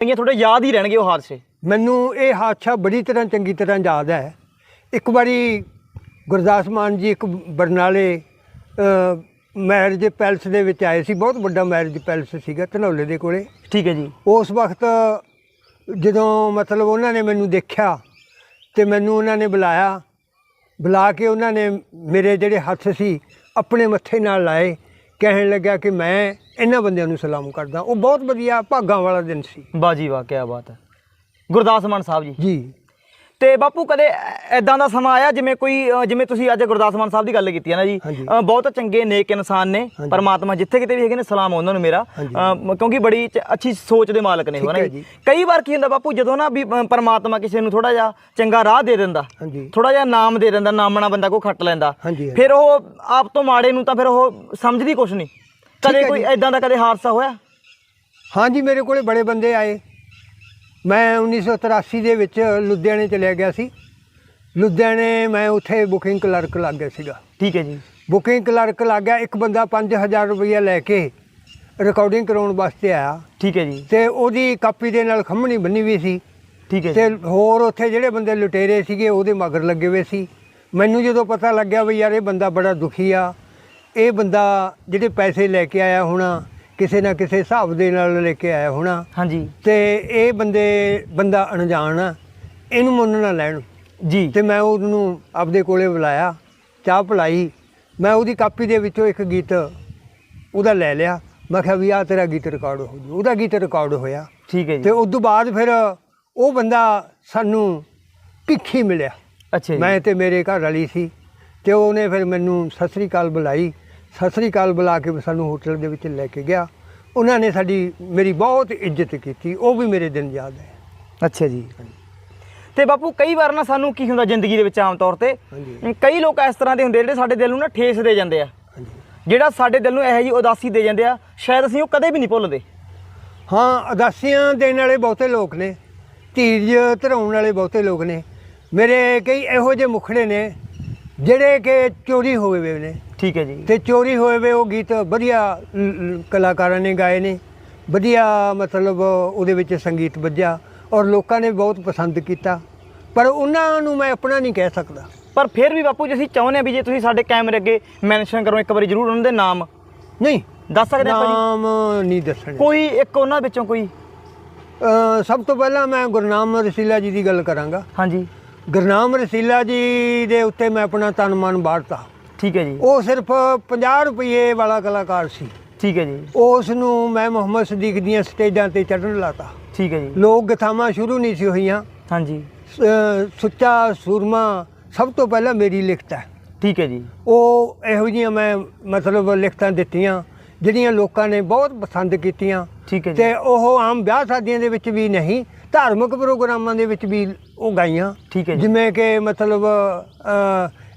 ਇਹ ਤੁਹਾਡੇ ਯਾਦ ਹੀ ਰਹਿਣਗੇ ਉਹ ਹਾਦਸੇ। ਮੈਨੂੰ ਇਹ ਹਾਦਸਾ ਬੜੀ ਤਰ੍ਹਾਂ ਚੰਗੀ ਤਰ੍ਹਾਂ ਯਾਦ ਹੈ। ਇੱਕ ਵਾਰੀ ਗੁਰਦਾਸ ਮਾਨ ਜੀ ਇੱਕ ਬਰਨਾਲੇ ਮੈਰਿਜ ਪੈਲਸ ਦੇ ਵਿੱਚ ਆਏ ਸੀ। ਬਹੁਤ ਵੱਡਾ ਮੈਰਿਜ ਪੈਲਸ ਸੀਗਾ ਧਨੌਲੇ ਦੇ ਕੋਲੇ। ਠੀਕ ਹੈ ਜੀ। ਉਸ ਵਕਤ ਜਦੋਂ ਮਤਲਬ ਉਹਨਾਂ ਨੇ ਮੈਨੂੰ ਦੇਖਿਆ ਤੇ ਮੈਨੂੰ ਉਹਨਾਂ ਨੇ ਬੁਲਾਇਆ ਬੁਲਾ ਕੇ ਉਹਨਾਂ ਨੇ ਮੇਰੇ ਜਿਹੜੇ ਹੱਥ ਸੀ ਆਪਣੇ ਮੱਥੇ ਨਾਲ ਲਾਏ। ਕਹਿਣ ਲੱਗਾ ਕਿ ਮੈਂ ਇਹਨਾਂ ਬੰਦਿਆਂ ਨੂੰ ਸਲਾਮ ਕਰਦਾ। ਉਹ ਬਹੁਤ ਵਧੀਆ ਭਾਗਾਂ ਵਾਲਾ ਦਿਨ ਸੀ। ਬਾਜੀ ਵਾਹ ਕੀ ਬਾਤ ਹੈ। ਗੁਰਦਾਸ ਮਾਨ ਸਾਹਿਬ ਜੀ। ਜੀ। ਤੇ ਬਾਪੂ ਕਦੇ ਐਦਾਂ ਦਾ ਸਮਾਂ ਆਇਆ ਜਿਵੇਂ ਕੋਈ ਜਿਵੇਂ ਤੁਸੀਂ ਅੱਜ ਗੁਰਦਾਸ ਮਾਨ ਸਾਹਿਬ ਦੀ ਗੱਲ ਕੀਤੀ ਹੈ ਨਾ ਜੀ? ਬਹੁਤ ਚੰਗੇ ਨੇਕ ਇਨਸਾਨ ਨੇ। ਪਰਮਾਤਮਾ ਜਿੱਥੇ ਕਿਤੇ ਵੀ ਹੈਗੇ ਨੇ ਸਲਾਮ ਉਹਨਾਂ ਨੂੰ ਮੇਰਾ। ਕਿਉਂਕਿ ਬੜੀ ਅੱਛੀ ਸੋਚ ਦੇ ਮਾਲਕ ਨੇ ਉਹ ਠੀਕ ਨਾ ਹੈ ਜੀ। ਜੀ। ਕਈ ਵਾਰ ਕੀ ਹੁੰਦਾ ਬਾਪੂ ਜਦੋਂ ਨਾ ਵੀ ਪਰਮਾਤਮਾ ਕਿਸੇ ਨੂੰ ਥੋੜਾ ਜਿਹਾ ਚੰਗਾ ਰਾਹ ਦੇ ਦਿੰਦਾ ਥੋੜਾ ਜਿਹਾ ਨਾਮ ਦੇ ਦਿੰਦਾ ਨਾਮਣਾ ਬੰਦਾ ਕੋ ਖੱਟ ਲੈਂਦਾ। ਫਿਰ ਉਹ ਆਪ ਤੋਂ ਮਾੜੇ ਨੂੰ ਤਾਂ ਫਿਰ ਉਹ ਸਮਝਦੀ ਕੁਛ ਨਹੀਂ। ਕਦੇ ਕੋਈ। ਐਦਾਂ ਦਾ ਕਦੇ ਹਾਦਸਾ ਹੋਇਆ? ਹਾਂਜੀ ਮੇਰੇ ਕੋਲੇ ਬੜੇ ਬੰਦੇ ਆਏ। ਮੈਂ 1983 ਦੇ ਵਿੱਚ ਲੁਧਿਆਣੇ ਚਲਿਆ ਗਿਆ ਸੀ। ਲੁਧਿਆਣੇ ਮੈਂ ਉੱਥੇ ਬੁਕਿੰਗ ਕਲਰਕ ਲੱਗ ਗਿਆ ਸੀਗਾ। ਠੀਕ ਹੈ ਜੀ। ਬੁਕਿੰਗ ਕਲਰਕ ਲੱਗ ਗਿਆ ਇੱਕ ਬੰਦਾ 5000 ਰੁਪਈਆ ਲੈ ਕੇ ਰਿਕਾਰਡਿੰਗ ਕਰਾਉਣ ਵਾਸਤੇ ਆਇਆ। ਠੀਕ ਹੈ ਜੀ। ਤੇ ਉਹਦੀ ਕਾਪੀ ਦੇ ਨਾਲ ਖੰਮਣੀ ਬੰਨੀ ਵੀ ਸੀ। ਠੀਕ ਹੈ ਤੇ ਹੋਰ ਉੱਥੇ ਜਿਹੜੇ ਬੰਦੇ ਲੁਟੇਰੇ ਸੀਗੇ ਉਹਦੇ ਮਗਰ ਲੱਗੇ ਹੋਏ ਸੀ। ਮੈਨੂੰ ਜਦੋਂ ਪਤਾ ਲੱਗਿਆ ਵੀ ਯਾਰ ਇਹ ਬੰਦਾ ਬੜਾ ਦੁਖੀ ਆ ਇਹ ਬੰਦਾ ਜਿਹੜੇ ਪੈਸੇ ਲੈ ਕੇ ਆਇਆ ਹੋਣਾ ਕਿਸੇ ਨਾ ਕਿਸੇ ਹਿਸਾਬ ਦੇ ਨਾਲ ਲੈ ਕੇ ਆਇਆ ਹੋਣਾ ਹਾਂਜੀ। ਤੇ ਇਹ ਬੰਦੇ ਬੰਦਾ ਅਣਜਾਣ ਆ ਇਹਨੂੰ ਮੁੰਨ ਨਾ ਲੈਣ। ਜੀ। ਤੇ ਮੈਂ ਉਹਨੂੰ ਆਪਦੇ ਕੋਲੇ ਬੁਲਾਇਆ ਚਾਹ ਪਿਲਾਈ ਮੈਂ ਉਹਦੀ ਕਾਪੀ ਦੇ ਵਿੱਚੋਂ ਇੱਕ ਗੀਤ ਉਹਦਾ ਲੈ ਲਿਆ। ਮੈਂ ਕਿਹਾ ਵੀ ਆ ਤੇਰਾ ਗੀਤ ਰਿਕਾਰਡ ਹੋ ਜੂ ਉਹਦਾ ਗੀਤ ਰਿਕਾਰਡ ਹੋਇਆ। ਠੀਕ ਹੈ ਤੇ ਜੀ। ਉਸ ਤੋਂ ਬਾਅਦ ਫਿਰ ਉਹ ਬੰਦਾ ਸਾਨੂੰ ਭਿੱਖੀ ਮਿਲਿਆ। ਅੱਛਾ ਜੀ। ਮੈਂ ਤੇ ਮੇਰੇ ਘਰ ਵਾਲੀ ਸੀ। ਤੇ ਉਹਨੇ ਫਿਰ ਮੈਨੂੰ ਸਤਿ ਸ੍ਰੀ ਅਕਾਲ ਬੁਲਾਈ। ਸਤਿ ਸ੍ਰੀ ਅਕਾਲ ਬੁਲਾ ਕੇ ਸਾਨੂੰ ਹੋਟਲ ਦੇ ਵਿੱਚ ਲੈ ਕੇ ਗਿਆ। ਉਹਨਾਂ ਨੇ ਸਾਡੀ ਮੇਰੀ ਬਹੁਤ ਇੱਜ਼ਤ ਕੀਤੀ। ਉਹ ਵੀ ਮੇਰੇ ਦਿਨ ਯਾਦ ਹੈ। ਅੱਛਾ ਜੀ। ਤੇ ਬਾਪੂ ਕਈ ਵਾਰ ਨਾ ਸਾਨੂੰ ਕੀ ਹੁੰਦਾ ਜ਼ਿੰਦਗੀ ਦੇ ਵਿੱਚ ਆਮ ਤੌਰ ਤੇ? ਕਈ ਲੋਕ ਇਸ ਤਰ੍ਹਾਂ ਦੇ ਹੁੰਦੇ ਜਿਹੜੇ ਸਾਡੇ ਦਿਲ ਨੂੰ ਨਾ ਠੇਸ ਦੇ ਜਾਂਦੇ ਆ। ਜਿਹੜਾ ਸਾਡੇ ਦਿਲ ਨੂੰ ਇਹੋ ਜੀ ਉਦਾਸੀ ਦੇ ਜਾਂਦੇ ਆ ਸ਼ਾਇਦ ਅਸੀਂ ਉਹ ਕਦੇ ਵੀ ਨਹੀਂ ਭੁੱਲਦੇ। ਹਾਂ ਉਦਾਸੀਆਂ ਦੇਣ ਵਾਲੇ ਬਹੁਤੇ ਲੋਕ ਨੇ। ਧੀਰਜ ਧਰਾਉਣ ਵਾਲੇ ਬਹੁਤੇ ਲੋਕ ਨੇ। ਮੇਰੇ ਕਈ ਇਹੋ ਜਿਹੇ ਮੁਖੜੇ ਨੇ ਜਿਹੜੇ ਕਿ ਚੋਰੀ ਹੋਏ ਹੋਏ ਨੇ। ਠੀਕ ਹੈ ਜੀ। ਤੇ ਚੋਰੀ ਹੋਏ ਵੇ ਉਹ ਗੀਤ ਵਧੀਆ ਲ- ਲ- ਕਲਾਕਾਰਾਂ ਨੇ ਗਾਏ ਨੇ। ਵਧੀਆ ਮਤਲਬ ਉਹਦੇ ਵਿੱਚ ਸੰਗੀਤ ਵੱਜਿਆ ਔਰ ਲੋਕਾਂ ਨੇ ਬਹੁਤ ਪਸੰਦ ਕੀਤਾ। ਪਰ ਉਹਨਾਂ ਨੂੰ ਮੈਂ ਆਪਣਾ ਨਹੀਂ ਕਹਿ ਸਕਦਾ। ਪਰ ਫਿਰ ਵੀ ਬਾਪੂ ਜੀ ਅਸੀਂ ਚਾਹੁੰਦੇ ਆ ਵੀ ਜੇ ਤੁਸੀਂ ਸਾਡੇ ਕੈਮਰੇ ਅੱਗੇ ਮੈਂਸ਼ਨ ਕਰੋ ਇੱਕ ਵਾਰੀ ਜ਼ਰੂਰ ਉਹਨਾਂ ਦੇ ਨਾਮ। ਨਹੀਂ। ਦੱਸ ਸਕਦੇ ਆਪਾਂ ਜੀ? ਨਾਮ ਨਹੀਂ ਦੱਸਣੇ। ਕੋਈ ਇੱਕ ਉਹਨਾਂ ਵਿੱਚੋਂ ਕੋਈ? ਅ, ਸਭ ਤੋਂ ਪਹਿਲਾਂ ਮੈਂ ਗੁਰਨਾਮ ਰਸੀਲਾ ਜੀ ਦੀ ਗੱਲ ਕਰਾਂਗਾ। ਹਾਂਜੀ। ਗੁਰਨਾਮ ਰਸੀਲਾ ਜੀ ਦੇ ਉੱਤੇ ਮੈਂ ਆਪਣਾ ਤਨ ਮਨ ਬਾੜਤਾ ਠੀਕ ਹੈ ਜੀ। ਉਹ ਸਿਰਫ 50 ਰੁਪਏ ਵਾਲਾ ਕਲਾਕਾਰ ਸੀ। ਠੀਕ ਹੈ ਜੀ। ਉਸ ਨੂੰ ਮੈਂ ਮੁਹੰਮਦ ਸਦੀਕ ਦੀਆਂ ਸਟੇਜਾਂ ਤੇ ਚੜ੍ਹਨ ਲਾਤਾ। ਠੀਕ ਹੈ ਜੀ। ਲੋਕ ਗਥਾਵਾਂ ਸ਼ੁਰੂ ਨਹੀਂ ਸੀ ਹੋਈਆਂ। ਹਾਂਜੀ। ਸੁੱਚਾ ਸੂਰਮਾ ਸਭ ਤੋਂ ਪਹਿਲਾਂ ਮੇਰੀ ਲਿਖਤ ਹੈ। ਠੀਕ ਹੈ ਜੀ। ਉਹ ਇਹੋ ਜਿਹੀਆਂ ਮੈਂ ਮਤਲਬ ਲਿਖਤਾਂ ਦਿੱਤੀਆਂ ਜਿਹੜੀਆਂ ਲੋਕਾਂ ਨੇ ਬਹੁਤ ਪਸੰਦ ਕੀਤੀਆਂ। ਠੀਕ ਹੈ ਜੀ। ਤੇ ਉਹ ਆਮ ਵਿਆਹ ਸ਼ਾਦੀਆਂ ਦੇ ਵਿੱਚ ਵੀ ਨਹੀਂ ਧਾਰਮਿਕ ਪ੍ਰੋਗਰਾਮਾਂ ਦੇ ਵਿੱਚ ਵੀ ਉਹ ਗਾਈਆਂ। ਠੀਕ ਹੈ ਜੀ। ਜਿਵੇਂ ਕਿ ਮਤਲਬ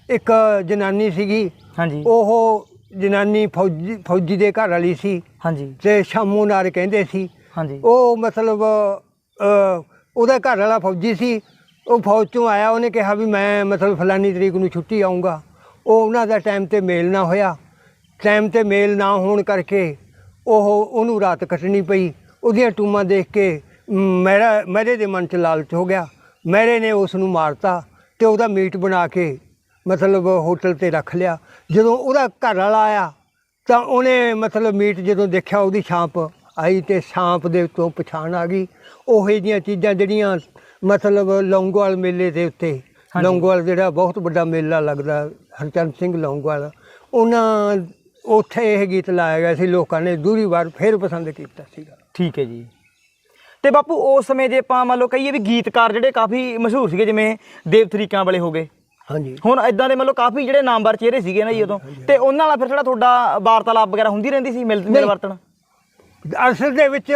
ਇੱਕ ਜਨਾਨੀ ਸੀਗੀ। ਹਾਂਜੀ। ਉਹ ਜਨਾਨੀ ਫੌਜੀ ਫੌਜੀ ਦੇ ਘਰ ਵਾਲੀ ਸੀ। ਹਾਂਜੀ। ਤੇ ਸ਼ਾਮੂ ਨਾਰ ਕਹਿੰਦੇ ਸੀ। ਹਾਂਜੀ। ਉਹ ਮਤਲਬ ਉਹਦਾ ਘਰ ਵਾਲਾ ਫੌਜੀ ਸੀ। ਉਹ ਫੌਜ ਚੋਂ ਆਇਆ ਉਹਨੇ ਕਿਹਾ ਵੀ ਮੈਂ ਮਤਲਬ ਫਲਾਨੀ ਤਰੀਕ ਨੂੰ ਛੁੱਟੀ ਆਉਂਗਾ ਉਹ ਉਹਨਾਂ ਦਾ ਟਾਈਮ ਤੇ ਮੇਲ ਨਾ ਹੋਇਆ। ਟਾਈਮ ਤੇ ਮੇਲ ਨਾ ਹੋਣ ਕਰਕੇ ਉਹ ਉਹਨੂੰ ਰਾਤ ਕੱਟਣੀ ਪਈ। ਉਹਦੀਆਂ ਟੂਮਾਂ ਦੇਖ ਕੇ ਮੇਰਾ ਮੇਰੇ ਦੇ ਮਨ 'ਚ ਲਾਲਚ ਹੋ ਗਿਆ। ਮੇਰੇ ਨੇ ਉਸ ਨੂੰ ਮਾਰਤਾ ਤੇ ਉਹਦਾ ਮੀਟ ਬਣਾ ਕੇ ਮਤਲਬ ਹੋਟਲ ਤੇ ਰੱਖ ਲਿਆ। ਜਦੋਂ ਉਹਦਾ ਘਰ ਵਾਲਾ ਆਇਆ ਤਾਂ ਉਹਨੇ ਮਤਲਬ ਮੀਟ ਜਦੋਂ ਦੇਖਿਆ ਉਹਦੀ ਛਾਂਪ ਆਈ ਤੇ ਛਾਂਪ ਦੇ ਉੱਤੋਂ ਪਛਾਣ ਆ ਗਈ। ਉਹੇ ਜੀਆਂ ਚੀਜ਼ਾਂ ਜਿਹੜੀਆਂ ਮਤਲਬ ਲੌਂਗੋਵਾਲ ਮੇਲੇ ਦੇ ਉੱਤੇ। ਲੌਂਗੋਵਾਲ ਜਿਹੜਾ ਬਹੁਤ ਵੱਡਾ ਮੇਲਾ ਲੱਗਦਾ ਹਰਚੰਦ ਸਿੰਘ ਲੌਂਗੋਵਾਲ ਉਹਨਾਂ ਉੱਥੇ ਇਹ ਗੀਤ ਲਾਇਆ ਗਿਆ ਸੀ ਲੋਕਾਂ ਨੇ ਦੂਰੀ ਵਾਰ ਫਿਰ ਪਸੰਦ ਕੀਤਾ ਸੀਗਾ। ਠੀਕ ਹੈ ਜੀ। ਤੇ ਬਾਪੂ ਉਸ ਸਮੇਂ ਜੇ ਆਪਾਂ ਮੰਨ ਲਓ ਕਹੀਏ ਵੀ ਗੀਤਕਾਰ ਜਿਹੜੇ ਕਾਫੀ ਮਸ਼ਹੂਰ ਸੀਗੇ ਜਿਵੇਂ ਦੇਵ ਤਰੀਕਾਂ ਵਾਲੇ ਹੋ ਗਏ। ਹਾਂਜੀ। ਹੁਣ ਇਦਾਂ ਦੇ ਮੰਨ ਲਓ ਕਾਫੀ ਜਿਹੜੇ ਨਾਮਵਰ ਚਿਹਰੇ ਸੀਗੇ ਨਾ ਜੀ ਉਦੋਂ ਤੇ ਉਹਨਾਂ ਨਾਲ ਫਿਰ ਜਿਹੜਾ ਤੁਹਾਡਾ ਵਾਰਤਾਲਾਪ ਵਗੈਰਾ ਹੁੰਦੀ ਰਹਿੰਦੀ ਸੀ ਮਿਲ ਮਿਲ। ਵਰਤਣ? ਅਸਲ ਦੇ ਵਿੱਚ